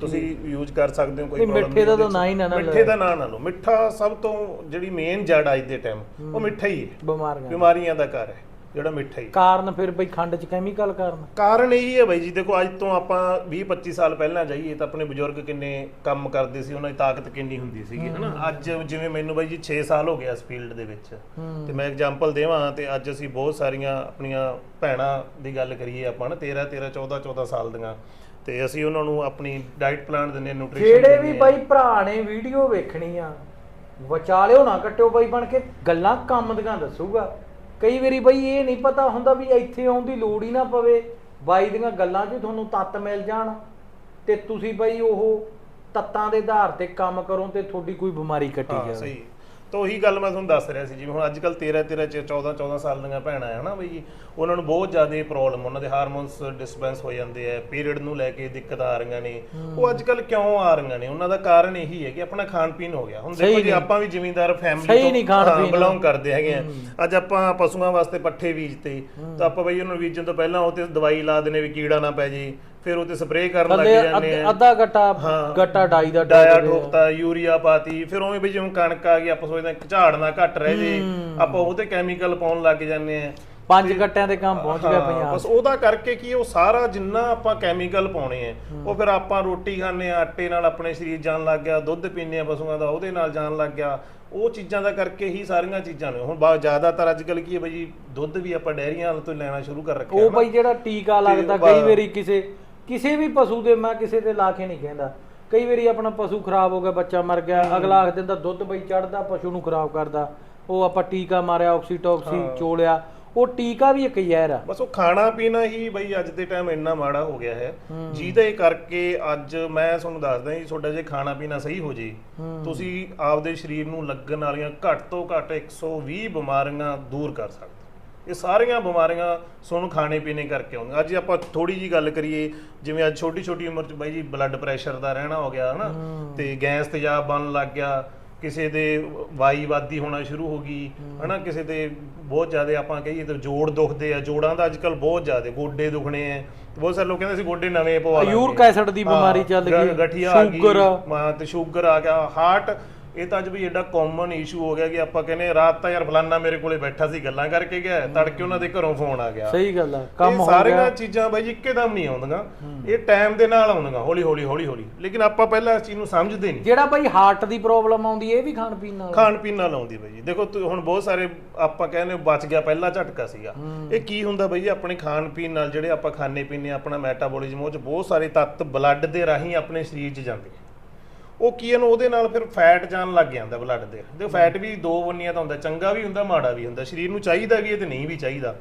S2: ਤੁਸੀਂ ਯੂਜ਼ ਕਰ ਸਕਦੇ ਹੋ ਕੋਈ
S1: ਨਹੀਂ, ਮਿੱਠੇ ਦਾ ਤਾਂ। ਨਾਂ ਹੀ ਨਾ ਨਾ
S2: ਮਿੱਠੇ ਦਾ ਨਾਂ ਨਾ ਲਓ। ਮਿੱਠਾ ਸਭ ਤੋਂ ਜਿਹੜੀ ਮੇਨ ਜੜ ਅੱਜ ਦੇ ਟਾਈਮ ਉਹ ਮਿੱਠਾ ਹੀ ਹੈ।
S1: ਬਿਮਾਰੀਆਂ
S2: ਬਿਮਾਰੀਆਂ ਦਾ ਘਰ ਹੈ ਜਿਹੜਾ ਮਿੱਠਾ ਹੀ
S1: ਕਾਰਨ ਫਿਰ ਬਈ ਖੰਡ ਚ ਕੈਮੀਕਲ ਕਾਰਨ?
S2: ਕਾਰਨ ਇਹ ਹੈ ਬਾਈ ਜੀ ਦੇਖੋ ਅੱਜ ਤੋਂ ਆਪਾਂ 20 25 ਸਾਲ ਪਹਿਲਾਂ ਜਾਈਏ ਤਾਂ ਆਪਣੇ ਬਜ਼ੁਰਗ ਕਿੰਨੇ ਕੰਮ ਕਰਦੇ ਸੀ ਉਹਨਾਂ ਦੀ ਤਾਕਤ ਕਿੰਨੀ ਹੁੰਦੀ ਸੀਗੀ ਹਨਾ? ਅੱਜ ਜਿਵੇਂ ਮੈਨੂੰ ਬਾਈ ਜੀ 6 ਸਾਲ ਹੋ ਗਿਆ ਇਸ ਫੀਲਡ ਦੇ ਵਿੱਚ। ਤੇ ਮੈਂ ਐਗਜ਼ਾਮਪਲ ਦੇਵਾਂ ਤੇ ਅੱਜ ਅਸੀਂ ਬਹੁਤ ਸਾਰੀਆਂ ਆਪਣੀਆਂ ਭੈਣਾਂ ਦੀ ਗੱਲ ਕਰੀਏ ਆਪਾਂ ਨਾ 13 13 14 14 ਸਾਲ ਦੀਆਂ। ਤੇ ਅਸੀਂ ਉਹਨਾਂ ਨੂੰ ਆਪਣੀ ਡਾਈਟ ਪਲਾਨ ਦਿੰਦੇ ਨਿਊਟ੍ਰੀਸ਼ਨ
S1: ਜਿਹੜੇ ਵੀ ਬਾਈ ਭਰਾ ਨੇ ਵੀਡੀਓ ਵੇਖਣੀ ਆ ਵਿਚਾਲਿਓ ਨਾ ਕੱਟਿਓ ਬਾਈ ਬਣ ਕੇ ਗੱਲਾਂ ਕੰਮ ਦੀਆਂ ਦੱਸੂਗਾ। ਕਈ ਵਾਰੀ ਬਾਈ ਇਹ ਨਹੀਂ ਪਤਾ ਹੁੰਦਾ ਵੀ ਇੱਥੇ ਆਉਣ ਦੀ ਲੋੜ ਹੀ ਨਾ ਪਵੇ ਬਾਈ ਦੀਆਂ ਗੱਲਾਂ 'ਚ ਤੁਹਾਨੂੰ ਤੱਤ ਮਿਲ ਜਾਣ। ਤੇ ਤੁਸੀਂ ਬਾਈ ਉਹ ਤੱਤਾਂ ਦੇ ਆਧਾਰ ਤੇ ਕੰਮ ਕਰੋ ਤੇ ਤੁਹਾਡੀ ਕੋਈ ਬਿਮਾਰੀ ਕੱਟੀ ਜਾਵੇ।
S2: ਸਹੀ। ਤਾਂ ਉਹੀ ਗੱਲ ਮੈਂ ਤੁਹਾਨੂੰ ਦੱਸ ਰਿਹਾ ਸੀ ਜਿਵੇਂ ਹੁਣ ਅੱਜ ਕੱਲ 13 13 14 14 ਸਾਲ ਦੀਆਂ ਭੈਣਾਂ ਆ ਹਨਾ ਬਈ ਉਹਨਾਂ ਨੂੰ ਬਹੁਤ ਜ਼ਿਆਦਾ ਪ੍ਰੋਬਲਮ ਉਹਨਾਂ ਦੇ ਹਾਰਮੋਨਸ ਡਿਸਬੈਂਸ ਹੋ ਜਾਂਦੇ ਆ ਪੀਰੀਅਡ ਨੂੰ ਲੈ ਕੇ ਦਿੱਕਤ ਆ ਰਹੀਆਂ ਨੇ। ਉਹ ਅੱਜ ਕੱਲ ਕਿਉਂ ਆ ਰਹੀਆਂ ਨੇ? ਉਹਨਾਂ ਦਾ ਕਾਰਨ ਇਹੀ ਹੈ ਕਿ ਆਪਣਾ ਖਾਣ ਪੀਣ ਹੋ ਗਿਆ। ਹੁਣ ਦੇਖੋ ਜੀ। ਆਪਾਂ ਵੀ ਜ਼ਿਮੀਂਦਾਰ ਫੈਮਿਲੀ
S1: ਪੀਣ।
S2: ਬਿਲੋਂਗ ਕਰਦੇ ਹੈਗੇ ਆ। ਅੱਜ ਆਪਾਂ ਪਸ਼ੂਆਂ ਵਾਸਤੇ ਪੱਠੇ ਬੀਜਤੇ ਤਾਂ ਆਪਾਂ ਬਈ ਉਹਨੂੰ ਬੀਜਣ ਤੋਂ ਪਹਿਲਾਂ ਉਹ ਤੇ ਦਵਾਈ ਲਾ ਦਿੰਦੇ ਵੀ ਕੀੜਾ ਨਾ ਪੈ ਜੇ। ਫਿਰ ਉਹ ਤੇ ਸਪਰੇਅ ਕਰਨ ਲੱਗ
S1: ਥੱਲੇ
S2: ਜਾਂਦੇ
S1: ਅੱਧ-
S2: ਆ।
S1: ਅੱਧਾ ਗੱਟਾ
S2: ਹਾਂ।
S1: ਗੱਟਾ ਡਾਈ ਦਾ
S2: ਡਾਇਆ
S1: ਆ।
S2: ਠੋਕਤਾ ਯੂਰੀਆ ਪਾਤੀ ਫਿਰ ਉਵੇਂ ਵੀ ਜਿਵੇਂ ਕਣਕ ਆ ਗਈ ਆਪਾਂ ਸੋਚਦੇ ਹਾਂ ਝਾੜ ਨਾ ਘਟ ਰਹੇ ਜੇ। ਆਪਾਂ ਉਹ ਤੇ ਕੈਮੀਕਲ ਪਾਉਣ ਲੱਗ ਜਾਂਦੇ ਆ।
S1: ਪੰਜ ਗੱਟਿਆਂ ਦੇ ਕੰਮ ਪਹੁੰਚ ਗਿਆ
S2: ਹਾਂ,
S1: ਪੰਜਾਬ।
S2: ਬਸ ਉਹਦਾ ਕਰਕੇ ਕੀ ਉਹ ਸਾਰਾ ਜਿੰਨਾ ਆਪਾਂ ਕੈਮੀਕਲ ਪਾਉਣੇ ਆ ਉਹ ਫਿਰ ਆਪਾਂ ਰੋਟੀ ਖਾਂਦੇ ਆ ਆਟੇ ਨਾਲ ਆਪਣੇ ਸਰੀਰ ਜਾਣ ਲੱਗ ਗਿਆ ਦੁੱਧ ਪੀਂਦੇ ਆ ਪਸ਼ੂਆਂ ਦਾ ਉਹਦੇ ਨਾਲ ਜਾਣ ਲੱਗ ਗਿਆ। ਉਹ ਚੀਜ਼ਾਂ ਦਾ ਕਰਕੇ ਹੀ ਸਾਰੀਆਂ ਚੀਜ਼ਾਂ ਨੇ। ਹੁਣ ਬਾ ਜ਼ਿਆਦਾਤਰ ਅੱਜ ਕੱਲ ਕੀ ਹੈ ਬਈ ਦੁੱਧ ਵੀ ਆਪਾਂ ਡੈਰੀਆਂ ਤੋਂ ਲੈਣਾ ਸ਼ੁਰੂ ਕਰ ਰੱਖਿਆ
S1: ਉਹ ਬਈ ਜਿਹੜਾ ਟੀਕਾ ਲੱਗਦਾ ਕਈ ਵਾਰੀ ਕਿਸੇ ਕਿਸੇ ਵੀ ਪਸ਼ੂ ਦੇ ਮੈਂ ਕਿਸੇ ਤੇ ਲਾ ਕੇ ਨਹੀਂ ਕਹਿੰਦਾ। ਕਈ ਵਾਰੀ ਆਪਣਾ ਪਸ਼ੂ ਖਰਾਬ ਹੋ ਗਿਆ ਬੱਚਾ ਮਰ ਗਿਆ ਅਗਲਾ ਆਖ ਦਿੰਦਾ ਦੁੱਧ ਬਈ ਚੜਦਾ ਪਸ਼ੂ ਨੂੰ ਖਰਾਬ ਕਰਦਾ। ਉਹ ਆਪਾਂ ਟੀਕਾ ਮਾਰਿਆ ਆਕਸੀਟੋਕਸੀ ਚੋਲਿਆ। ਉਹ ਟੀਕਾ ਵੀ ਇੱਕ ਜ਼ਹਿਰ ਆ।
S2: ਬਸ ਉਹ ਖਾਣਾ ਪੀਣਾ ਹੀ ਬਈ ਅੱਜ ਦੇ ਟਾਈਮ ਇੰਨਾ ਮਾੜਾ ਹੋ ਗਿਆ ਹੈ। ਜਿਹਦੇ ਕਰਕੇ ਅੱਜ ਮੈਂ ਤੁਹਾਨੂੰ ਦੱਸਦਾ ਜੀ ਤੁਹਾਡਾ ਜੇ ਖਾਣਾ ਪੀਣਾ ਸਹੀ ਹੋ ਜੇ ਤੁਸੀਂ ਆਪਦੇ ਸਰੀਰ ਨੂੰ ਲੱਗਣ ਵਾਲੀਆਂ ਘੱਟ ਤੋਂ ਘੱਟ 120 ਬਿਮਾਰੀਆਂ ਦੂਰ ਕਰ ਸਕਦੇ ਇਹ ਸਾਰੀਆਂ ਬਿਮਾਰੀਆਂ ਸਾਨੂੰ ਖਾਣੇ ਪੀਣੇ ਕਰਕੇ ਆਉਂਦੀਆਂ। ਅੱਜ ਆਪਾਂ ਥੋੜੀ ਜੀ ਗੱਲ ਕਰੀਏ ਜਿਵੇਂ ਅੱਜ ਛੋਟੀ ਛੋਟੀ ਉਮਰ ਚ ਬਾਈ ਜੀ ਬਲੱਡ ਪ੍ਰੈਸ਼ਰ ਦਾ ਰਹਿਣਾ ਹੋ ਗਿਆ ਹਨਾ? ਤੇ ਗੈਸ ਤੇਜ਼ਾਬ ਬਣਨ ਲੱਗ ਗਿਆ ਕਿਸੇ ਦੇ ਵਾਈ ਵਾਦੀ ਹੋਣਾ ਸ਼ੁਰੂ ਹੋ ਗਈ ਹਨਾ? ਕਿਸੇ ਦੇ ਬਹੁਤ ਜ਼ਿਆਦਾ ਆਪਾਂ ਕਹੀਏ ਤਾਂ ਜੋੜ ਦੁਖਦੇ ਆ ਜੋੜਾਂ ਦਾ ਅੱਜਕੱਲ ਬਹੁਤ ਜ਼ਿਆਦਾ ਗੋਡੇ ਦੁਖਣੇ ਆ। ਬਹੁਤ ਸਾਰੇ ਲੋਕ ਕਹਿੰਦੇ ਸੀ ਗੋਡੇ ਨਵੇਂ ਪਵਾ ਲਾਂਗੇ
S1: ਯੂਰਿਕ ਐਸਿਡ ਦੀ ਬਿਮਾਰੀ ਚੱਲ ਗਈ,
S2: ਗਠੀਆ ਆ ਗਈ
S1: ਸ਼ੂਗਰ।
S2: ਹਾਂ ਤੇ ਸ਼ੂਗਰ ਆ ਗਿਆ ਹਾਰਟ ਇਹ ਤਾਂ ਅੱਜ ਵੀ ਐਡਾ ਕਾਮਨ ਇਸ਼ੂ ਹੋ ਗਿਆ ਕਿ ਆਪਾਂ ਕਹਿੰਦੇ ਰਾਤ ਤਾਂ ਯਾਰ ਫਲਾਨਾ ਮੇਰੇ ਕੋਲੇ ਬੈਠਾ ਸੀ ਗੱਲਾਂ ਕਰਕੇ ਗਿਆ ਤੜਕੇ ਉਹਨਾਂ ਦੇ ਘਰੋਂ ਫੋਨ ਆ ਗਿਆ।
S1: ਸਹੀ ਗੱਲ ਆ ਕੰਮ
S2: ਇਹ
S1: ਹੋ
S2: ਸਾਰੀਆਂ
S1: ਗਿਆ।
S2: ਚੀਜ਼ਾਂ ਬਾਈ ਜੀ ਇੱਕਦਮ ਨਹੀਂ ਆਉਂਦੀਆਂ। ਇਹ ਟਾਈਮ ਦੇ ਨਾਲ ਆਉਂਦੀਆਂ ਹੌਲੀ ਹੌਲੀ ਹੌਲੀ ਹੌਲੀ। ਲੇਕਿਨ ਆਪਾਂ ਪਹਿਲਾਂ ਇਸ ਚੀਜ਼ ਨੂੰ ਸਮਝਦੇ ਨਹੀਂ।
S1: ਜਿਹੜਾ ਬਾਈ ਹਾਰਟ ਦੀ ਪ੍ਰੋਬਲਮ ਆਉਂਦੀ ਇਹ ਵੀ ਖਾਣ ਪੀਣ ਨਾਲ
S2: ਖਾਣ ਪੀਣ ਨਾਲ ਆਉਂਦੀ ਬਾਈ ਦੇਖੋ ਹੁਣ ਬਹੁਤ ਸਾਰੇ ਆਪਾਂ ਕਹਿੰਦੇ ਬਚ ਗਿਆ ਪਹਿਲਾ ਝਟਕਾ ਸੀਗਾ। ਇਹ ਕੀ ਹੁੰਦਾ ਬਾਈ ਜੀ ਆਪਣੇ ਖਾਣ ਪੀਣ ਨਾਲ ਜਿਹੜੇ ਆਪਾਂ ਖਾਣੇ ਪੀਣੇ ਆਪਣਾ ਮੈਟਾਬੋਲਿਜ਼ਮ ਉਹ ਚ ਬਹੁਤ ਸਾਰੇ ਤੱਤ ਬਲੱਡ ਦੇ ਰਾਹੀਂ ਆਪਣੇ ਸਰੀਰ 'ਚ ਜਾਂਦੇ। ਉਹ ਕੀ ਹਨ ਉਹਦੇ ਨਾਲ ਫਿਰ ਫੈਟ ਜਾਣ ਲੱਗ ਜਾਂਦਾ ਬਲੱਡ ਦੇ ਦੇਖੋ ਫੈਟ ਵੀ ਦੋ ਵੰਨੀਆਂ ਦਾ ਹੁੰਦਾ ਚੰਗਾ ਵੀ ਹੁੰਦਾ ਮਾੜਾ ਵੀ ਹੁੰਦਾ। ਸਰੀਰ ਨੂੰ ਚਾਹੀਦਾ ਵੀ ਹੈ ਤੇ ਨਹੀਂ ਵੀ ਚਾਹੀਦਾ।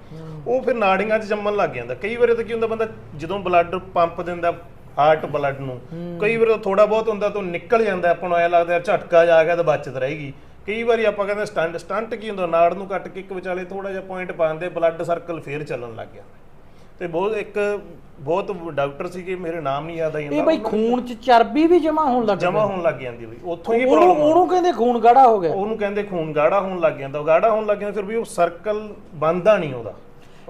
S2: ਉਹ ਫਿਰ ਨਾੜੀਆਂ 'ਚ ਜੰਮਣ ਲੱਗ ਜਾਂਦਾ। ਕਈ ਵਾਰੀ ਤਾਂ ਕੀ ਹੁੰਦਾ ਬੰਦਾ ਜਦੋਂ ਬਲੱਡ ਪੰਪ ਦਿੰਦਾ ਹਾਰਟ ਬਲੱਡ ਨੂੰ ਕਈ ਵਾਰ ਥੋੜਾ ਬਹੁਤ ਹੁੰਦਾ ਤਾਂ ਨਿਕਲ ਜਾਂਦਾ। ਆਪਾਂ ਨੂੰ ਐ ਲੱਗਦਾ ਯਾਰ ਝਟਕਾ ਜਾ ਗਿਆ ਤਾਂ ਬਚਤ ਰਹੇਗੀ ਕਈ ਵਾਰੀ ਆਪਾਂ ਕਹਿੰਦੇ ਸਟੰਟ ਸਟੰਟ ਕੀ ਹੁੰਦਾ ਨਾੜ ਨੂੰ ਕੱਟ ਕੇ ਇੱਕ ਵਿਚਾਲੇ ਥੋੜਾ ਜਿਹਾ ਪੁਆਇੰਟ ਪਾਉਂਦੇ ਬਲੱਡ ਸਰਕਲ ਫੇਰ ਚੱਲਣ ਲੱਗ ਗਿਆ ਤੇ ਬਹੁਤ ਇੱਕ ਬਹੁਤ ਡਾਕਟਰ ਸੀਗੇ ਮੇਰੇ ਨਾਮ ਨਹੀਂ ਯਾਦ ਆਈ
S1: ਇਹ ਬਾਈ ਖੂਨ ਚ ਚਰਬੀ ਵੀ ਜਮਾ ਹੋਣ ਲੱਗ
S2: ਜਮਾ ਹੋਣ ਲੱਗ ਜਾਂਦੀ ਬਈ। ਉੱਥੋਂ ਹੀ ਪ੍ਰੋਬਲਮ
S1: ਉਹਨੂੰ ਕਹਿੰਦੇ ਖੂਨ ਗਾੜਾ ਹੋ ਗਿਆ।
S2: ਉਹਨੂੰ ਕਹਿੰਦੇ ਖੂਨ ਗਾੜਾ ਹੋਣ ਲੱਗ ਜਾਂਦਾ। ਉਹ ਗਾੜਾ ਹੋਣ ਲੱਗ ਜਾਂਦਾ ਫਿਰ ਵੀ ਉਹ ਸਰਕਲ ਬੰਦਾ ਨਹੀਂ ਉਹਦਾ।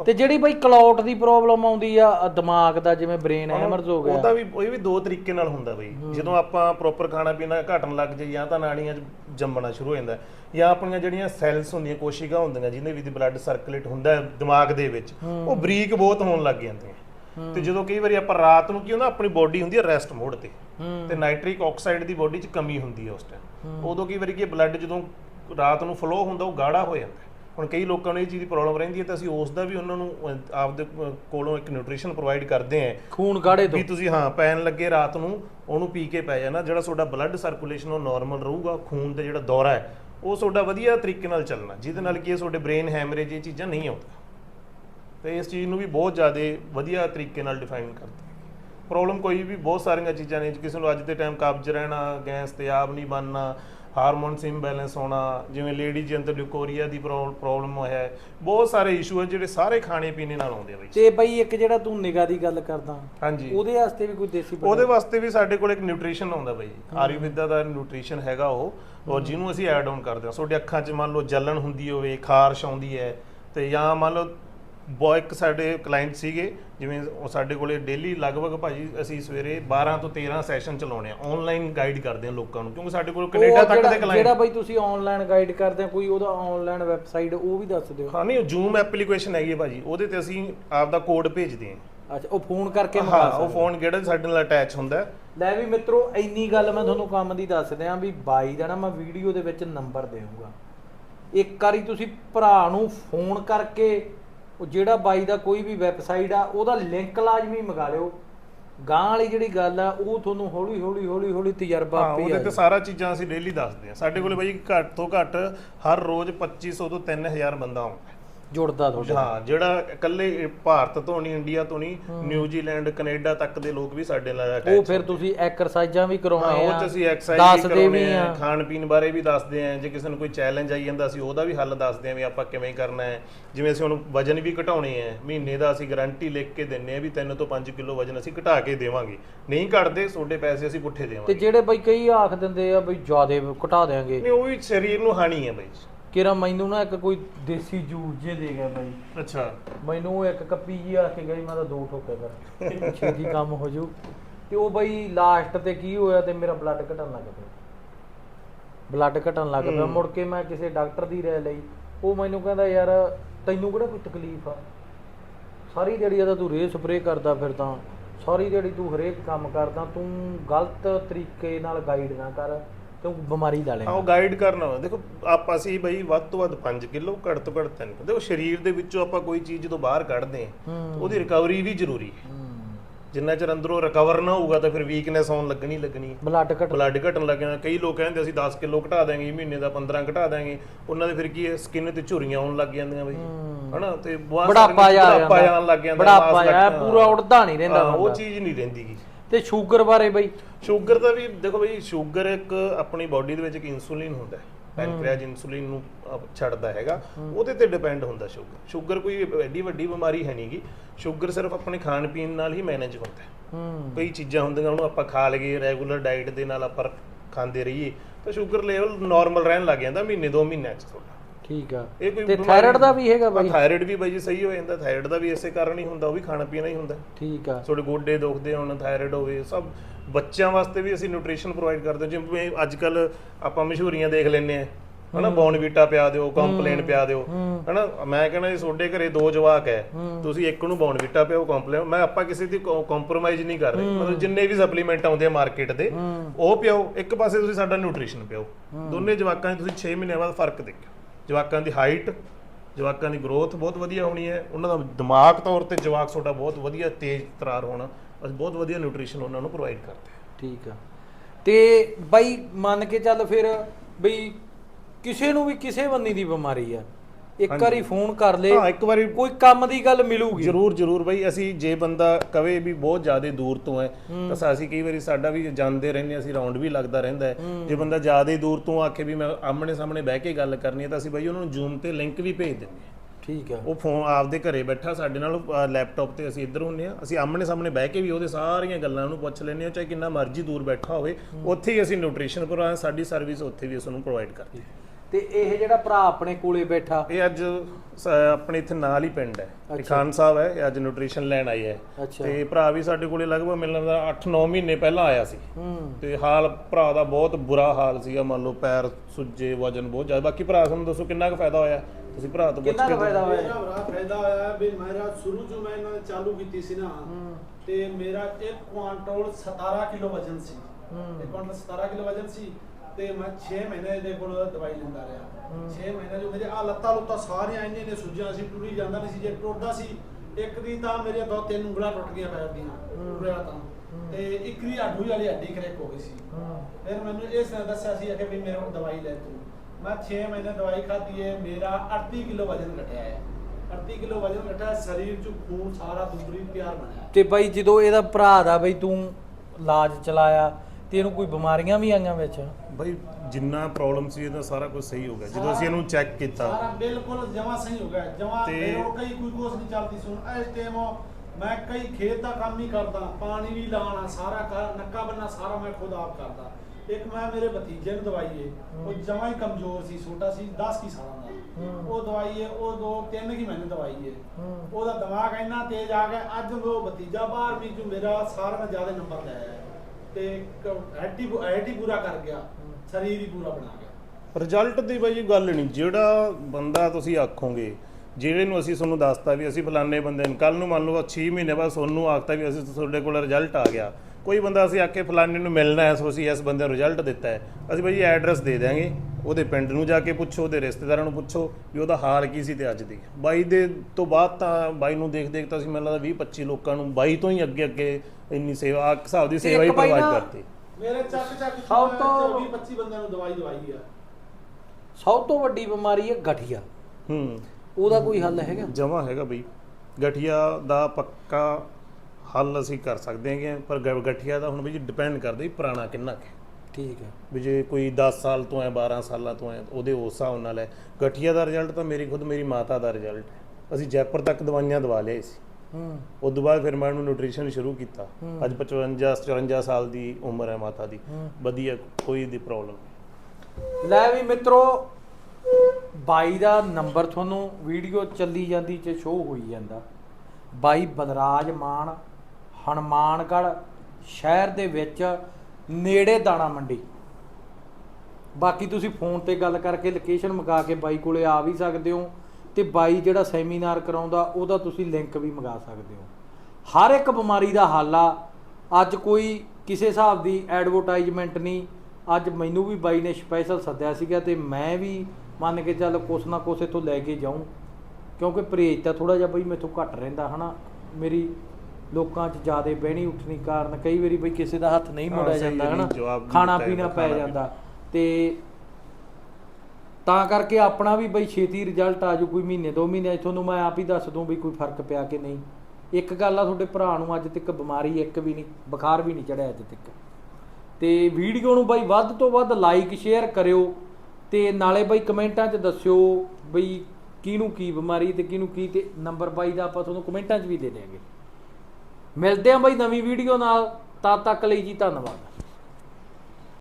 S1: ਤੇ ਜਿਹੜੀ ਬਾਈ ਕਲੌਟ ਦੀ ਪ੍ਰੋਬਲਮ ਆਉਂਦੀ ਆ ਦਿਮਾਗ ਦਾ ਜਿਵੇਂ ਬ੍ਰੇਨ ਹੈਮਰਜ ਹੋ ਗਿਆ।
S2: ਉਹਦਾ ਵੀ ਉਹ ਵੀ ਦੋ ਤਰੀਕੇ ਨਾਲ ਹੁੰਦਾ ਬਈ। ਜਦੋਂ ਆਪਾਂ ਪ੍ਰੋਪਰ ਖਾਣਾ ਪੀਣਾ ਘਟਣ ਲੱਗ ਜਾਏ ਜਾਂ ਤਾਂ ਨਾੜੀਆਂ 'ਚ ਜੰਮਣਾ ਸ਼ੁਰੂ ਹੋ ਜਾਂਦਾ ਜਾਂ ਆਪਣੀਆਂ ਜਿਹੜੀਆਂ ਸੈਲਸ ਹੁੰਦੀਆਂ ਕੋਸ਼ਿਕਾ ਹੁੰਦੀਆਂ ਜਿਹਦੇ ਵਿੱਚ ਬਲੱਡ ਸਰਕੂਲੇਟ ਹੁੰਦਾ ਦਿਮਾਗ ਦੇ ਵਿੱਚ ਉਹ ਬਰੀਕ ਬਹੁਤ ਹੋਣ ਲੱਗ ਜਾਂਦੀਆਂ। ਤੇ ਜਦੋਂ ਕਈ ਵਾਰੀ ਆਪਾਂ ਰਾਤ ਨੂੰ ਕੀ ਹੁੰਦਾ ਆਪਣੀ ਬੋਡੀ ਹੁੰਦੀ ਹੈ ਰੈਸਟ ਮੋਡ ਤੇ। ਤੇ ਨਾਈਟ੍ਰਿਕ ਆਕਸਾਈਡ ਦੀ ਬੋਡੀ 'ਚ ਕਮੀ ਹੁੰਦੀ ਹੈ ਉਸ ਟਾਈਮ ਉਦੋਂ ਕਈ ਵਾਰੀ ਕੀ ਬਲੱਡ ਜਦੋਂ ਰਾਤ ਨੂੰ ਫਲੋ ਹੁੰਦਾ ਉਹ ਗਾੜਾ ਹੋ ਜਾਂਦਾ। ਹੁਣ ਕਈ ਲੋਕਾਂ ਨੂੰ ਇਹ ਚੀਜ਼ ਦੀ ਪ੍ਰੋਬਲਮ ਰਹਿੰਦੀ ਹੈ ਤਾਂ ਅਸੀਂ ਉਸ ਦਾ ਵੀ ਉਹਨਾਂ ਨੂੰ ਅਹ, ਆਪਦੇ ਅਹ, ਕੋਲੋਂ ਇੱਕ ਨਿਊਟ੍ਰੀਸ਼ਨ ਪ੍ਰੋਵਾਈਡ ਕਰਦੇ ਹਾਂ।
S1: ਖੂਨ ਗਾੜੇ ਤੋਂ
S2: ਵੀ ਤੁਸੀਂ ਹਾਂ ਪੈਣ ਲੱਗੇ ਰਾਤ ਨੂੰ ਉਹਨੂੰ ਪੀ ਕੇ ਪੈ ਜਾਣਾ ਜਿਹੜਾ ਤੁਹਾਡਾ ਬਲੱਡ ਸਰਕੂਲੇਸ਼ਨ ਉਹ ਨਾਰਮਲ ਰਹੂਗਾ ਖੂਨ ਦਾ ਜਿਹੜਾ ਦੌਰਾ ਹੈ ਉਹ ਤੁਹਾਡਾ ਵਧੀਆ ਤਰੀਕੇ ਨਾਲ ਚੱਲਣਾ ਜਿਹਦੇ ਨਾਲ ਕੀ ਹੈ ਤੁਹਾਡੇ ਬ੍ਰੇਨ ਹੈਮਰੇਜ ਇਹ ਚੀਜ਼ਾਂ ਨਹੀਂ ਆਉਂਦੀਆਂ। ਤੇ ਇਸ ਚੀਜ਼ ਨੂੰ ਵੀ ਬਹੁਤ ਜ਼ਿਆਦਾ ਵਧੀਆ ਤਰੀਕੇ ਨਾਲ ਡਿਫਾਈਨ ਕਰਦੇ ਪ੍ਰੋਬਲਮ ਕੋਈ ਵੀ ਬਹੁਤ ਸਾਰੀਆਂ ਚੀਜ਼ਾਂ ਨੇ ਕਿਸੇ ਨੂੰ ਅੱਜ ਦੇ ਟਾਈਮ ਕਬਜ਼ ਰਹਿਣਾ ਗੈਸ ਤੇਜ਼ਾਬ ਨਹੀਂ ਬਣਨਾ ਹਾਰਮੋਨਸ ਇੰਬੈਲੈਂਸ ਹੋਣਾ ਜਿਵੇਂ ਲੇਡੀ ਅੰਦਰ ਲਿਊਕੋਰੀਆ ਦੀ ਪ੍ਰੋਬਲਮ ਹੈ ਬਹੁਤ ਸਾਰੇ ਇਸ਼ੂ ਹੈ ਜਿਹੜੇ ਸਾਰੇ ਖਾਣੇ ਪੀਣੇ ਨਾਲ ਆਉਂਦੇ ਆ ਬਈ।
S1: ਤੇ ਬਾਈ ਇੱਕ ਜਿਹੜਾ ਤੂੰ ਨਿਗਾਹ ਦੀ ਗੱਲ ਕਰਦਾ
S2: ਹਾਂਜੀ।
S1: ਉਹਦੇ ਵਾਸਤੇ ਵੀ ਕੋਈ ਦੇਸੀ
S2: ਉਹਦੇ ਵਾਸਤੇ ਵੀ ਸਾਡੇ ਕੋਲ ਇੱਕ ਨਿਊਟ੍ਰੀਸ਼ਨ ਆਉਂਦਾ ਬਾਈ। ਆਯੁਰਵੇਦਾ ਦਾ ਨਿਊਟ੍ਰੀਸ਼ਨ ਹੈਗਾ ਉਹ ਔਰ ਜਿਹਨੂੰ ਅਸੀਂ ਐਡ ਆਨ ਕਰਦੇ ਹਾਂ। ਤੁਹਾਡੇ ਅੱਖਾਂ 'ਚ ਮੰਨ ਲਓ ਜਲਨ ਹੁੰਦੀ ਹੋਵੇ ਖਾਰਸ਼ ਆਉਂਦੀ ਹੈ ਤੇ ਜਾਂ ਮੰਨ ਲਓ ਬੋ ਇੱਕ ਸਾਡੇ ਕਲਾਇੰਟ ਸੀਗੇ ਜਿਵੇਂ ਉਹ ਸਾਡੇ ਕੋਲੇ ਡੇਲੀ ਲਗਭਗ ਭਾਜੀ ਅਸੀਂ ਸਵੇਰੇ 12 ਤੋਂ 13 ਸੈਸ਼ਨ ਚਲਾਉਣੇ ਆ ਆਨਲਾਈਨ ਗਾਈਡ ਕਰਦੇ ਹਾਂ ਲੋਕਾਂ ਨੂੰ ਕਿਉਂਕਿ ਸਾਡੇ ਕੋਲ
S1: ਉਹ
S2: ਕੈਨੇਡਾ ਤੱਕ
S1: ਜਿਹੜਾ-
S2: ਦੇ
S1: ਜਿਹੜਾ
S2: ਕਲਾਇੰਟ
S1: ਬਾਈ ਤੁਸੀਂ ਆਨਲਾਈਨ ਗਾਈਡ ਕਰਦੇ ਆ ਕੋਈ ਉਹਦਾ ਆਨਲਾਈਨ ਵੈਬਸਾਈਟ ਉਹ ਵੀ ਦੱਸ ਦਿਓ।
S2: ਹਾਂ ਨਹੀਂ ਜੂਮ ਐਪਲੀਕੇਸ਼ਨ ਹੈਗੀ ਹੈ ਭਾਜੀ ਉਹਦੇ ਤੇ ਅਸੀਂ ਆਪਦਾ ਕੋਡ ਭੇਜਦੇ ਹਾਂ।
S1: ਅੱਛਾ ਉਹ ਫੋਨ ਕਰਕੇ
S2: ਹਾਂ
S1: ਮੰਗਾ
S2: ਉਹ ਫੋਨ ਜਿਹੜਾ ਸਾਡੇ ਨਾਲ ਅਟੈਚ ਹੁੰਦਾ ਹੈ।
S1: ਲੈ ਵੀ ਮਿੱਤਰੋ ਇੰਨੀ ਗੱਲ ਮੈਂ ਤੁਹਾਨੂੰ ਕੰਮ ਦੀ ਦੱਸ ਦਿਆਂ ਵੀ ਬਾਈ ਦਾ ਨਾ ਮੈਂ ਵੀਡੀਓ ਦੇ ਵਿੱਚ ਨੰਬਰ ਦੇਵਾਂਗਾ ਇੱਕ ਵਾਰੀ ਤੁਸੀਂ ਭਰਾ ਨੂੰ ਫੋਨ ਕਰਕੇ ਉਹ ਜਿਹੜਾ ਬਾਈ ਦਾ ਕੋਈ ਵੀ ਵੈਬਸਾਈਟ ਆ ਉਹਦਾ ਲਿੰਕ ਲਾਜ਼ਮੀ ਮੰਗਾ ਲਿਓ। ਗਾਂ ਵਾਲੀ ਜਿਹੜੀ ਗੱਲ ਆ ਉਹ ਤੁਹਾਨੂੰ ਹੌਲੀ ਹੌਲੀ ਹੌਲੀ ਹੌਲੀ ਤਜਰਬਾ
S2: ਹਾਂ
S1: ਆਪੇ
S2: ਉਹਦੇ
S1: ਆ
S2: ਤੇ ਸਾਰਾ ਚੀਜ਼ਾਂ ਅਸੀਂ ਡੇਲੀ ਦੱਸਦੇ ਹਾਂ। ਸਾਡੇ ਕੋਲੇ ਬਾਈ ਘੱਟ ਤੋਂ ਘੱਟ ਹਰ ਰੋਜ਼ 2500 ਤੋਂ 3000 ਬੰਦਾ ਆਉਂਦਾ।
S1: ਜੁੜਦਾ ਤੁਹਾਡਾ
S2: ਹਾਂ ਜਿਹੜਾ ਇਕੱਲੇ ਭਾਰਤ ਤੋਂ ਨਹੀਂ ਇੰਡੀਆ ਤੋਂ ਨਹੀਂ ਨਿਊਜ਼ੀਲੈਂਡ ਕੈਨੇਡਾ ਤੱਕ ਦੇ ਲੋਕ ਵੀ ਸਾਡੇ ਨਾਲ
S1: ਉਹ
S2: ਅਟੈਚ
S1: ਫਿਰ ਤੁਸੀਂ ਐਕਸਰਸਾਈਜ਼ਾਂ ਵੀ ਕਰਾਉਣੇ
S2: ਉਹ
S1: ਆ
S2: ਚ ਅਸੀਂ ਐਕਸਰਸਾਈਜ਼ ਵੀ ਆ
S1: ਆ।
S2: ਖਾਣ ਪੀਣ ਬਾਰੇ ਵੀ ਦੱਸਦੇ ਆ। ਜੇ ਕਿਸੇ ਨੂੰ ਕੋਈ ਚੈਲੰਜ ਆਈ ਜਾਂਦਾ ਅਸੀਂ ਉਹਦਾ ਵੀ ਹੱਲ ਦੱਸਦੇ ਆ ਵੀ ਆਪਾਂ ਕਿਵੇਂ ਕਰਨਾ ਹੈ। ਜਿਵੇਂ ਅਸੀਂ ਹੁਣ ਵਜਨ ਵੀ ਘਟਾਉਣੇ ਆ ਮਹੀਨੇ ਦਾ ਅਸੀਂ ਗਾਰੰਟੀ ਲਿਖ ਕੇ ਦਿੰਨੇ ਆ ਵੀ 3 ਤੋਂ 5 ਕਿਲੋ ਵਜਨ ਅਸੀਂ ਘਟਾ ਕੇ ਦੇਵਾਂਗੇ। ਨਹੀਂ ਘਟਦੇ ਤੁਹਾਡੇ ਪੈਸੇ ਅਸੀਂ ਪੁੱਠੇ
S1: ਤੇ
S2: ਦੇਵਾਂਗੇ।
S1: ਜਿਹੜੇ ਬਾਈ ਕਈ ਆਖ ਦਿੰਦੇ ਆ ਬਈ ਜਿਆਦੇ ਘਟਾ ਦੇਾਂਗੇ
S2: ਨਹੀਂ ਉਹ ਵੀ ਸਰੀਰ ਨੂੰ ਹਾਨੀ ਹੈ ਬਾਈ।
S1: ਕਿਰਾ ਮੈਨੂੰ ਨਾ ਇੱਕ ਕੋਈ ਦੇਸੀ ਜੂਸ ਜੇ ਦੇ ਗਿਆ ਬਾਈ।
S2: ਅੱਛਾ।
S1: ਮੈਨੂੰ ਉਹ ਇੱਕ ਕੱਪੀ ਜੀ ਆ ਕੇ ਗਈ ਮੈਂ ਤਾਂ ਦੋ ਠੋਕੇ ਕਰ ਛੇਤੀ ਕੰਮ ਹੋ ਜੂ। ਤੇ ਉਹ ਬਈ ਲਾਸਟ ਤੇ ਕੀ ਹੋਇਆ ਤੇ ਮੇਰਾ ਬਲੱਡ ਘਟਣ ਲੱਗ ਪਿਆ। ਬਲੱਡ ਘਟਣ ਲੱਗ ਪਿਆ। ਮੁੜ ਕੇ ਮੈਂ ਕਿਸੇ ਡਾਕਟਰ ਦੀ ਰਾਏ ਲਈ। ਉਹ ਮੈਨੂੰ ਕਹਿੰਦਾ ਯਾਰ ਤੈਨੂੰ ਕਿਹੜਾ ਕੋਈ ਤਕਲੀਫ ਆ? ਸਾਰੀ ਦਿਹਾੜੀ ਦਾ ਤੂੰ ਰੇ ਸਪਰੇ ਕਰਦਾ ਫਿਰਦਾ। ਸਾਰੀ ਦਿਹਾੜੀ ਤੂੰ ਹਰੇਕ ਕੰਮ ਕਰਦਾ। ਤੂੰ ਗਲਤ ਤਰੀਕੇ ਨਾਲ ਗਾਈਡ ਨਾ ਕਰ। ਤੂੰ ਬਿਮਾਰੀ ਲਾ
S2: ਹਾਂ
S1: ਲੇਗਾ
S2: ਉਹ ਗਾਈਡ ਕਰਨਾ ਦੇਖੋ ਆਪਾਂ ਅਸੀਂ ਬਈ ਵੱਧ ਤੋਂ ਵੱਧ 5 ਕਿਲੋ ਘੱਟ ਤੋਂ ਘੱਟ 3 ਦੇਖੋ ਸਰੀਰ ਦੇ ਵਿੱਚੋਂ ਆਪਾਂ ਕੋਈ ਚੀਜ਼ ਜਦੋਂ ਬਾਹਰ ਕੱਢਦੇ ਹਾਂ
S1: ਹੂੰ।
S2: ਉਹਦੀ ਰਿਕਵਰੀ ਵੀ ਜ਼ਰੂਰੀ ਹੈ। ਜਿੰਨਾ ਚਿਰ ਅੰਦਰੋਂ ਰਿਕਵਰ ਨਾ ਹੋਊਗਾ ਤਾਂ ਫਿਰ ਵੀਕਨੈਸ ਆਉਣ ਲੱਗਣੀ ਲੱਗਣੀ ਹੈ।
S1: ਬਲੱਡ ਘਟ
S2: ਬਲੱਡ ਘਟਣ ਲੱਗ ਜਾਣਾ। ਕਈ ਲੋਕ ਕਹਿੰਦੇ ਅਸੀਂ 10 ਕਿਲੋ ਘਟਾ ਦਾਂਗੇ ਮਹੀਨੇ ਦਾ 15 ਘਟਾ ਦਾਂਗੇ ਉਹਨਾਂ ਦੇ ਫਿਰ ਕੀ ਹੈ? ਸਕਿਨ ਤੇ ਝੁਰੀਆਂ ਆਉਣ ਲੱਗ ਜਾਂਦੀਆਂ ਬਈ। ਹਨਾ? ਤੇ
S1: ਬੁਢਾਪਾ
S2: ਜਾਣ ਲੱਗ ਜਾਂਦਾ
S1: ਬੁਢਾਪਾ ਪੂਰਾ ਉੱਡਦਾ ਨਹੀਂ ਰਹਿੰਦਾ
S2: ਹਾਂ, ਉਹ ਚੀਜ਼ ਨਹੀਂ ਰਹਿੰਦੀਗੀ
S1: ਤੇ ਸ਼ੂਗਰ ਬਾਰੇ ਬਈ?
S2: ਸ਼ੂਗਰ ਦਾ ਵੀ ਦੇਖੋ ਬਈ ਸ਼ੂਗਰ ਇੱਕ ਆਪਣੀ ਬਾਡੀ ਦੇ ਵਿੱਚ ਇੱਕ ਇਨਸੂਲਿਨ ਹੁੰਦਾ ਹੈ। ਪੈਨਕ੍ਰੀਆਸ ਇਨਸੂਲਿਨ ਨੂੰ ਛੱਡਦਾ ਹੈਗਾ। ਉਹਦੇ ਤੇ ਡਿਪੈਂਡ ਹੁੰਦਾ ਸ਼ੂਗਰ। ਸ਼ੂਗਰ ਕੋਈ ਐਡੀ ਵੱਡੀ ਬਿਮਾਰੀ ਹੈ ਨਹੀਂਗੀ ਸ਼ੂਗਰ ਸਿਰਫ ਆਪਣੇ ਖਾਣ ਪੀਣ ਨਾਲ ਹੀ ਮੈਨੇਜ ਹੁੰਦਾ ਹੈ। ਕਈ ਚੀਜ਼ਾਂ ਹੁੰਦੀਆਂ ਉਹਨੂੰ ਆਪਾਂ ਖਾ ਲਈਏ ਰੈਗੂਲਰ ਡਾਈਟ ਦੇ ਨਾਲ ਆਪਾਂ ਖਾਂਦੇ ਰਹੀਏ ਤਾਂ ਸ਼ੂਗਰ ਲੈਵਲ ਨਾਰਮਲ ਰਹਿਣ ਲੱਗ ਜਾਂਦਾ ਮਹੀਨੇ ਦੋ ਮਹੀਨਿਆਂ ਚ ਤੁਹਾਡਾ।
S1: ਠੀਕ ਆ।
S2: ਇਹ ਕੋਈ
S1: ਤੇ
S2: ਬਿਮਾਰੀ
S1: ਥਾਇਰਾਇਡ ਦਾ ਵੀ ਹੈਗਾ ਬਾਈ।
S2: ਥਾਇਰਾਇਡ ਵੀ ਬਾਈ ਜੀ ਸਹੀ ਹੋ ਜਾਂਦਾ ਥਾਇਰਾਇਡ ਦਾ ਵੀ ਇਸੇ ਕਾਰਨ ਹੀ ਹੁੰਦਾ ਉਹ ਵੀ ਖਾਣਾ ਪੀਣਾ ਹੀ ਹੁੰਦਾ।
S1: ਠੀਕ ਆ।
S2: ਤੁਹਾਡੇ ਗੋਡੇ ਦੁਖਦੇ ਹੋਣ ਥਾਇਰਾਇਡ ਹੋਵੇ ਸਭ ਬੱਚਿਆਂ ਵਾਸਤੇ ਵੀ ਅਸੀਂ ਨਿਊਟ੍ਰੀਸ਼ਨ ਪ੍ਰੋਵਾਈਡ ਕਰਦੇ ਹਾਂ। ਜਿਵੇਂ ਅੱਜ ਕੱਲ ਆਪਾਂ ਮਸ਼ਹੂਰੀਆਂ ਦੇਖ ਲੈਂਦੇ ਆ ਹਨਾ ਬੌਨਵੀਟਾ ਪਿਆ ਦਿਓ ਕੰਪਲੇਨ ਪਿਆ ਦਿਓ। ਹਨਾ ਮੈਂ ਕਹਿੰਦਾ ਜੀ ਤੁਹਾਡੇ ਘਰੇ ਦੋ ਜਵਾਕ ਹੈ ਤੁਸੀਂ ਇੱਕ ਨੂੰ ਬੌਨਵੀਟਾ ਪਿਓ ਕੰਪਲੇਨ ਮੈਂ ਆਪਾਂ ਕਿਸੇ ਦੀ ਕੰਪਰੋਮਾਈਜ਼ ਨਹੀਂ ਕਰ ਰਹੇ। ਮਤਲਬ ਜਿੰਨੇ ਵੀ ਸਪਲੀਮੈਂਟ ਆਉਂਦੇ ਆ ਮਾਰਕੀਟ ਦੇ ਉਹ ਪਿਓ ਇੱਕ ਪਾਸੇ ਤੁਸੀਂ ਸਾਡਾ ਨਿਊਟ੍ਰੀਸ਼ਨ ਪਿਓ ਦੋਨੇ ਜਵਾਕਾਂ 'ਚ ਤੁਸੀਂ 6 ਮਹੀਨਿਆਂ ਬਾਅਦ ਫ਼ਰਕ ਦੇਖਿਓ। ਜਵਾਕਾਂ ਦੀ ਹਾਈਟ ਜਵਾਕਾਂ ਦੀ ਗਰੋਥ ਬਹੁਤ ਵਧੀਆ ਹੋਣੀ ਹੈ। ਉਹਨਾਂ ਦਾ ਦਿਮਾਗ ਤੌਰ ਤੇ ਜਵਾਕ ਤੁਹਾਡਾ ਬਹੁਤ ਵਧੀਆ ਤੇਜ਼ ਤਰਾਰ ਹੋਣਾ। ਅਸੀਂ ਬਹੁਤ ਵਧੀਆ ਨਿਊਟ੍ਰੀਸ਼ਨ ਉਹਨਾਂ ਨੂੰ ਪ੍ਰੋਵਾਈਡ ਕਰਦੇ ਹਾਂ।
S1: ਠੀਕ ਆ। ਤੇ ਬਾਈ ਮੰਨ ਕੇ ਚੱਲ ਫਿਰ ਬਈ ਕਿਸੇ ਨੂੰ ਵੀ ਕਿਸੇ ਬੰਨੀ ਦੀ ਬਿਮਾਰੀ ਆ। ਇੱਕ ਵਾਰੀ ਫੋਨ ਕਰ ਲੇ
S2: ਹਾਂ ਇੱਕ ਵਾਰੀ
S1: ਕੋਈ ਕੰਮ ਦੀ ਗੱਲ ਮਿਲੂਗੀ।
S2: ਜਰੂਰ ਜਰੂਰ ਬਈ ਅਸੀਂ ਜੇ ਬੰਦਾ ਕਵੇ ਵੀ ਬਹੁਤ ਜ਼ਿਆਦਾ ਦੂਰ ਤੋਂ ਹੈ ਤਾਂ ਅਸੀਂ ਕਈ ਵਾਰੀ ਸਾਡਾ ਵੀ ਜਾਂਦੇ ਰਹਿੰਦੇ ਹਾਂ, ਅਸੀਂ ਰਾਉਂਡ ਵੀ ਲੱਗਦਾ ਰਹਿੰਦਾ ਹੈ। ਜੇ ਬੰਦਾ ਜ਼ਿਆਦਾ ਦੂਰ ਤੋਂ ਆਕੇ ਵੀ ਮੈਂ ਆਮਣੇ ਸਾਹਮਣੇ ਬਹਿ ਕੇ ਗੱਲ ਕਰਨੀ ਹੈ ਤਾਂ ਅਸੀਂ ਬਈ ਉਹਨਾਂ ਨੂੰ ਜ਼ੂਮ ਤੇ ਲਿੰਕ ਵੀ ਭੇਜ ਦਿੰਦੇ ਹਾਂ।
S1: ਠੀਕ ਆ
S2: ਉਹ ਫੋਨ ਆਪਦੇ ਘਰੇ ਬੈਠਾ ਸਾਡੇ ਨਾਲ ਲੈਪਟਾਪ ਤੇ ਅਸੀਂ ਇੱਧਰ ਹੁੰਨੇ ਆ ਅਸੀਂ ਆਮਣੇ ਸਾਹਮਣੇ ਬਹਿ ਕੇ ਵੀ ਉਹਦੇ ਸਾਰੀਆਂ ਗੱਲਾਂ ਨੂੰ ਪੁੱਛ ਲੈਂਦੇ ਹਾਂ ਚਾਹੇ ਕਿੰਨਾ ਮਰਜ਼ੀ ਦੂਰ ਬੈਠਾ ਹੋਵੇ ਉੱਥੇ ਹੀ ਅਸੀਂ ਨਿਊਟ੍ਰੀਸ਼ਨ ਪ੍ਰੋਗਰਾਮ ਸਾਡੀ ਸਰਵਿਸ ਉੱਥੇ ਵੀ ਉਸ ਨੂੰ ਪ੍ਰੋਵਾਈਡ ਕਰਦੇ ਹਾਂ।
S1: ਤੇ ਇਹ ਜਿਹੜਾ ਭਰਾ ਆਪਣੇ ਕੋਲੇ ਬੈਠਾ?
S2: ਇਹ ਅੱਜ ਸ- ਆਪਣੇ ਇੱਥੇ ਨਾਲ ਹੀ ਪਿੰਡ ਹੈ। ਖਾਨ ਸਾਹਿਬ ਹੈ ਇਹ ਅੱਜ ਨਿਊਟ੍ਰੀਸ਼ਨ ਲੈਣ ਆਏ ਹੈ।
S1: ਅੱਛਾ।
S2: ਤੇ ਭਰਾ ਵੀ ਸਾਡੇ ਕੋਲੇ ਲਗਭਗ ਮਿਲਣ ਦਾ 8-9 ਮਹੀਨੇ ਪਹਿਲਾਂ ਆਇਆ ਸੀ।
S1: ਹੂੰ।
S2: ਤੇ ਹਾਲ ਭਰਾ ਦਾ ਬਹੁਤ ਬੁਰਾ ਹਾਲ ਸੀਗਾ ਮੰਨ ਲਓ ਪੈਰ ਸੁੱਜੇ ਵਜਨ ਬਹੁਤ ਜ਼ਿਆਦਾ। ਬਾਕੀ ਭਰਾ ਤੁਹਾਨੂੰ ਦੱਸੋ ਕਿੰਨਾ ਕੁ ਫਾਇਦਾ ਹੋਇਆ? ਤੁਸੀਂ ਭਰਾ ਤੋਂ ਪੁੱਛ
S1: ਕਿੰਨਾ
S2: ਕੇ
S1: ਫਾਇਦਾ ਹੋਇਆ?
S3: ਮੇਰਾ ਬੜਾ ਫਾਇਦਾ ਹੋਇਆ ਵੀ ਮੇਰਾ ਸ਼ੁਰੂ ਤੋਂ ਮੈਂ ਇਹਨਾਂ ਨੇ ਚਾਲੂ ਕੀਤੀ ਸੀ ਨਾ ਤੇ ਮੇਰਾ 1 ਕੁਆਂਟਲ 17 ਕਿਲੋ ਵਜ਼ਨ ਸੀ। 1 ਕੁਆਂਟਲ 17 ਕਿਲੋ ਵਜ਼ਨ ਸੀ। ਤੇ ਮੈਂ 6 ਮਹੀਨੇ ਦੇ ਕੋਲ ਦਵਾਈ ਲੈਂਦਾ ਰਿਹਾ। 6 ਮਹੀਨੇ ਜੋ ਮੇਰੇ ਆ ਲੱਤਾਂ ਲੁੱਤਾਂ ਸਾਰੀਆਂ ਇੰਨੇ ਨੇ ਸੁੱਜੀਆਂ ਸੀ ਟੁਰੀ ਜਾਂਦਾ ਨਹੀਂ ਸੀ ਜੇ ਟੁੱਟਦਾ ਸੀ ਇੱਕ ਦੀ ਤਾਂ ਮੇਰੇ ਦੋ ਤਿੰਨ ਉਂਗਲਾਂ ਟੁੱਟ ਗਈਆਂ ਪੈਰ ਦੀਆਂ ਟੁਰਿਆ ਤਾਂ ਤੇ ਇੱਕ ਦੀ ਹੱਡੂ ਵਾਲੀ ਹੱਡੀ ਕਰੈਕ ਹੋ ਗਈ ਸੀ। ਫਿਰ ਮੈਨੂੰ ਇਸ ਨੇ ਦੱਸਿਆ ਸੀ ਕਿ ਵੀ ਮੇਰੇ ਕੋਲ ਦਵਾਈ ਲੈ ਤੂੰ। ਮੈਂ 6 ਮਹੀਨੇ ਦਵਾਈ ਖਾਧੀ ਹੈ ਮੇਰਾ 38 ਕਿਲੋ ਵਜ਼ਨ ਘਟਿਆ ਹੈ। 38 ਕਿਲੋ ਵਜ਼ਨ ਘਟਿਆ ਸਰੀਰ ਚ ਖੂਨ ਸਾਰਾ ਦੂਰੀ ਤਿਆਰ ਬਣਿਆ।
S1: ਤੇ ਬਾਈ ਜਦੋਂ ਇਹਦਾ ਭਰਾ ਦਾ ਬਈ ਤੂੰ ਇਲਾਜ ਚਲਾਇਆ ਤੇ ਇਹਨੂੰ ਕੋਈ ਬਿਮਾਰੀਆਂ ਵੀ ਆਈਆਂ ਵਿੱਚ?
S2: ਬਈ ਜਿੰਨਾ ਪ੍ਰੋਬਲਮ ਸੀ ਇਹਦਾ ਸਾਰਾ ਕੁਝ ਸਹੀ ਹੋ ਗਿਆ। ਜਦੋਂ ਅਸੀਂ ਇਹਨੂੰ ਚੈੱਕ ਕੀਤਾ
S3: ਸਾਰਾ ਬਿਲਕੁਲ ਜਮਾ ਸਹੀ ਹੋ ਗਿਆ। ਜਮਾ
S2: ਤੇ-
S3: ਮੇਰੇ ਕੋਲ ਕਈ ਕੋਈ ਕੋਸ ਨਹੀਂ ਚੱਲਦੀ ਸੁਣ ਇਸ ਟਾਈਮ ਮੈਂ ਕਈ ਖੇਤ ਦਾ ਕੰਮ ਹੀ ਕਰਦਾ। ਪਾਣੀ ਵੀ ਲਾਣਾ ਸਾਰਾ ਕਰ ਨੱਕਾ ਬੰਨਾ ਸਾਰਾ ਮੈਂ ਖੁਦ ਆਪ ਕਰਦਾ। ਇੱਕ ਮੈਂ ਮੇਰੇ ਭਤੀਜੇ ਨੂੰ ਦਵਾਈ ਏ। ਉਹ ਜਮਾ ਹੀ ਕਮਜ਼ੋਰ ਸੀ ਛੋਟਾ ਸੀ 10 ਕੀ ਸਾਲਾਂ ਦਾ।
S1: ਹੂੰ।
S3: ਉਹ ਦਵਾਈ ਏ ਉਹ ਦੋ ਤਿੰਨ ਕੀ ਮੈਨੂੰ ਦਵਾਈ ਏ।
S1: ਹੂੰ।
S3: ਉਹਦਾ ਦਿਮਾਗ ਇੰਨਾ ਤੇਜ਼ ਆ ਗਿਆ। ਅੱਜ ਉਹ ਭਤੀਜਾ ਬਾਹਰ ਵੀ ਜੋ ਮੇਰਾ ਸਾਰਿਆਂ ਨਾਲੋਂ ਜ਼ਿਆਦਾ ਨੰਬਰ ਲੈ ਆਇਆ। ਤੇ ਐਡੀ ਐਡੀ ਪੂਰਾ ਕਰ ਗਿਆ, ਸਰੀਰ ਹੀ ਪੂਰਾ ਬਣਾ ਗਿਆ।
S2: ਰਿਜ਼ਲਟ ਦੀ ਬਈ ਗੱਲ ਨਹੀਂ, ਜਿਹੜਾ ਬੰਦਾ ਤੁਸੀਂ ਆਖੋਗੇ, ਜਿਹੜੇ ਨੂੰ ਅਸੀਂ ਤੁਹਾਨੂੰ ਦੱਸਤਾ ਵੀ ਅਸੀਂ ਫਲਾਣੇ ਬੰਦੇ ਨੂੰ ਕੱਲ ਨੂੰ ਮੰਨ ਲਓ 6 ਮਹੀਨੇ ਬਾਅਦ ਤੁਹਾਨੂੰ ਆਖਤਾ ਵੀ ਅਸੀਂ ਤੁਹਾਡੇ ਕੋਲ ਰਿਜ਼ਲਟ ਆ ਗਿਆ। ਕੋਈ ਬੰਦਾ ਅਸੀਂ ਆਕੇ ਫਲਾਣੇ ਨੂੰ ਮਿਲਣਾ ਹੈ ਸੋ ਅਸੀਂ ਇਸ ਬੰਦੇ ਨੂੰ ਰਿਜ਼ਲਟ ਦਿੱਤਾ ਹੈ। ਅਸੀਂ ਬਈ ਐਡਰੈਸ ਦੇ ਦਿਆਂਗੇ ਉਹਦੇ ਪਿੰਡ ਨੂੰ ਜਾ ਕੇ ਪੁੱਛੋ ਉਹਦੇ ਰਿਸ਼ਤੇਦਾਰਾਂ ਨੂੰ ਪੁੱਛੋ ਵੀ ਉਹਦਾ ਹਾਲ ਕੀ ਸੀ ਤੇ ਅੱਜ ਦੀ। ਬਾਈ ਦੇ ਤੋਂ ਬਾਅਦ ਤਾਂ ਬਾਈ ਨੂੰ ਦੇਖ ਦੇਖ ਤਾਂ ਅਸੀਂ ਮੈਨੂੰ ਲੱਗਦਾ 20 25 ਲੋਕਾਂ ਨੂੰ ਬਾਈ ਤੋਂ ਹੀ ਅੱਗੇ ਅੱਗੇ ਇੰਨੀ ਸੇਵਾ ਆਹ ਹਿਸਾਬ ਦੀ ਸੇਵਾ ਹੀ
S1: ਇੱਕ ਬਾਈ
S2: ਪ੍ਰੋਵਾਈਡ
S1: ਨਾ-
S2: ਕਰਤੀ।
S3: ਮੇਰੇ ਚੱਕ ਚੱਕ
S1: ਸਭ ਤੋਂ-
S3: 20 25 ਬੰਦਿਆਂ ਨੂੰ ਦਵਾਈ ਦਵਾਈ ਆ।
S1: ਸਭ ਤੋਂ ਵੱਡੀ ਬਿਮਾਰੀ ਹੈ ਗਠੀਆ।
S2: ਹੂੰ।
S1: ਉਹਦਾ ਕੋਈ ਹੱਲ ਹੈਗਾ?
S2: ਜਮਾ ਹੈਗਾ ਬਈ। ਗਠੀਆ ਦਾ ਪੱਕਾ ਹੱਲ ਅਸੀਂ ਕਰ ਸਕਦੇ ਹੈਗੇ ਪਰ ਗ- ਗਠੀਆ ਦਾ ਹੁਣ ਵੀ ਡਿਪੈਂਡ ਕਰਦਾ ਵੀ ਪੁਰਾਣਾ ਕਿੰਨਾ ਕੁ ਹੈ।
S1: ਠੀਕ ਹੈ।
S2: ਵੀ ਜੇ ਕੋਈ 10 ਸਾਲ ਤੋਂ ਹੈ 12 ਸਾਲਾਂ ਤੋਂ ਹੈ ਉਹਦੇ ਉਸ ਹਿਸਾਬ ਨਾਲ ਹੈ। ਗਠੀਆ ਦਾ ਰਿਜ਼ਲਟ ਤਾਂ ਮੇਰੀ ਖੁਦ ਮੇਰੀ ਮਾਤਾ ਦਾ ਰਿਜ਼ਲਟ ਅਸੀਂ ਜੈਪੁਰ ਤੱਕ ਦਵਾਈਆਂ ਦਵਾ ਲਿਆ ਸੀ।
S1: ਹੂੰ।
S2: ਉਸ ਤੋਂ ਬਾਅਦ ਫਿਰ ਮੈਂ ਉਹਨੂੰ ਨਿਊਟ੍ਰੀਸ਼ਨ ਸ਼ੁਰੂ ਕੀਤਾ। ਅੱਜ 55 54 ਸਾਲ ਦੀ ਉਮਰ ਹੈ ਮਾਤਾ ਦੀ। ਵਧੀਆ ਕੋਈ ਦੀ ਪ੍ਰੋਬਲਮ
S1: ਲੈ ਵੀ ਮਿੱਤਰੋ ਬਾਈ ਦਾ ਨੰਬਰ ਤੁਹਾਨੂੰ ਵੀਡੀਓ ਚੱਲੀ ਜਾਂਦੀ ਚ ਸ਼ੋ ਹੋਈ ਜਾਂਦਾ। ਬਾਈ ਬਲਰਾਜ ਮਾਨ ਹਨੂਮਾਨਗੜ੍ਹ ਸ਼ਹਿਰ ਦੇ ਵਿੱਚ ਨੇੜੇ ਦਾਣਾ ਮੰਡੀ। ਬਾਕੀ ਤੁਸੀਂ ਫੋਨ ਤੇ ਗੱਲ ਕਰਕੇ ਲੋਕੇਸ਼ਨ ਮੰਗਾ ਕੇ ਬਾਈ ਕੋਲੇ ਆ ਵੀ ਸਕਦੇ ਹੋ ਤੇ ਬਾਈ ਜਿਹੜਾ ਸੈਮੀਨਾਰ ਕਰਾਉਂਦਾ, ਉਹਦਾ ਤੁਸੀਂ ਲਿੰਕ ਵੀ ਮੰਗਾ ਸਕਦੇ ਹੋ। ਹਰ ਇੱਕ ਬਿਮਾਰੀ ਦਾ ਹੱਲ ਆ। ਅੱਜ ਕੋਈ ਕਿਸੇ ਹਿਸਾਬ ਦੀ ਐਡਵਰਟਾਈਜ਼ਮੈਂਟ ਨਹੀਂ। ਅੱਜ ਮੈਨੂੰ ਵੀ ਬਾਈ ਨੇ ਸਪੈਸ਼ਲ ਸੱਦਿਆ ਸੀਗਾ ਤੇ ਮੈਂ ਵੀ ਮੰਨ ਕੇ ਚੱਲ ਕੁਛ ਨਾ ਕੁਛ ਇੱਥੋਂ ਲੈ ਕੇ ਜਾਊਂ। ਕਿਉਂਕਿ ਪਰਹੇਜ ਤਾਂ ਥੋੜਾ ਜਿਹਾ ਬਈ ਮੈਥੋਂ ਘੱਟ ਰਹਿੰਦਾ, ਹਨਾ? ਮੇਰੀ ਲੋਕਾਂ 'ਚ ਜ਼ਿਆਦਾ ਬਹਿਣੀ ਉੱਠਣੀ ਕਾਰਨ ਕਈ ਵਾਰੀ ਬਈ ਕਿਸੇ ਦਾ ਹੱਥ ਨਹੀਂ ਮੁੜਿਆ ਜਾਂਦਾ ਹਨਾ? ਖਾਣਾ ਪੀਣਾ ਪੈ ਜਾਂਦਾ। ਤੇ ਤਾਂ ਕਰਕੇ ਆਪਣਾ ਵੀ ਬਈ ਛੇਤੀ ਰਿਜ਼ਲਟ ਆ ਜੂ ਕੋਈ ਮਹੀਨੇ ਦੋ ਮਹੀਨੇ ਤੁਹਾਨੂੰ ਮੈਂ ਆਪ ਹੀ ਦੱਸ ਦੂੰ ਵੀ ਕੋਈ ਫ਼ਰਕ ਪਿਆ ਕਿ ਨਹੀਂ। ਇੱਕ ਗੱਲ ਆ ਤੁਹਾਡੇ ਭਰਾ ਨੂੰ ਅੱਜ ਤੱਕ ਬਿਮਾਰੀ ਇੱਕ ਵੀ ਨਹੀਂ ਬੁਖਾਰ ਵੀ ਨਹੀਂ ਚੜਿਆ ਅੱਜ ਤੱਕ। ਤੇ ਵੀਡੀਓ ਨੂੰ ਬਾਈ ਵੱਧ ਤੋਂ ਵੱਧ ਲਾਈਕ ਸ਼ੇਅਰ ਕਰਿਓ ਤੇ ਨਾਲੇ ਬਾਈ ਕਮੈਂਟਾਂ 'ਚ ਦੱਸਿਓ ਬਈ ਕਿਹਨੂੰ ਕੀ ਬਿਮਾਰੀ ਤੇ ਕਿਹਨੂੰ ਕੀ ਤੇ ਨੰਬਰ ਬਾਈ ਦਾ ਆਪਾਂ ਤੁਹਾਨੂੰ ਕਮੈਂਟਾਂ 'ਚ ਵੀ ਦੇ ਦੇਵਾਂਗੇ ਮਿਲਦੇ ਆਂ ਬਾਈ ਨਵੀਂ ਵੀਡੀਓ ਨਾਲ ਤਦ ਤੱਕ ਲਈ ਜੀ ਧੰਨਵਾਦ।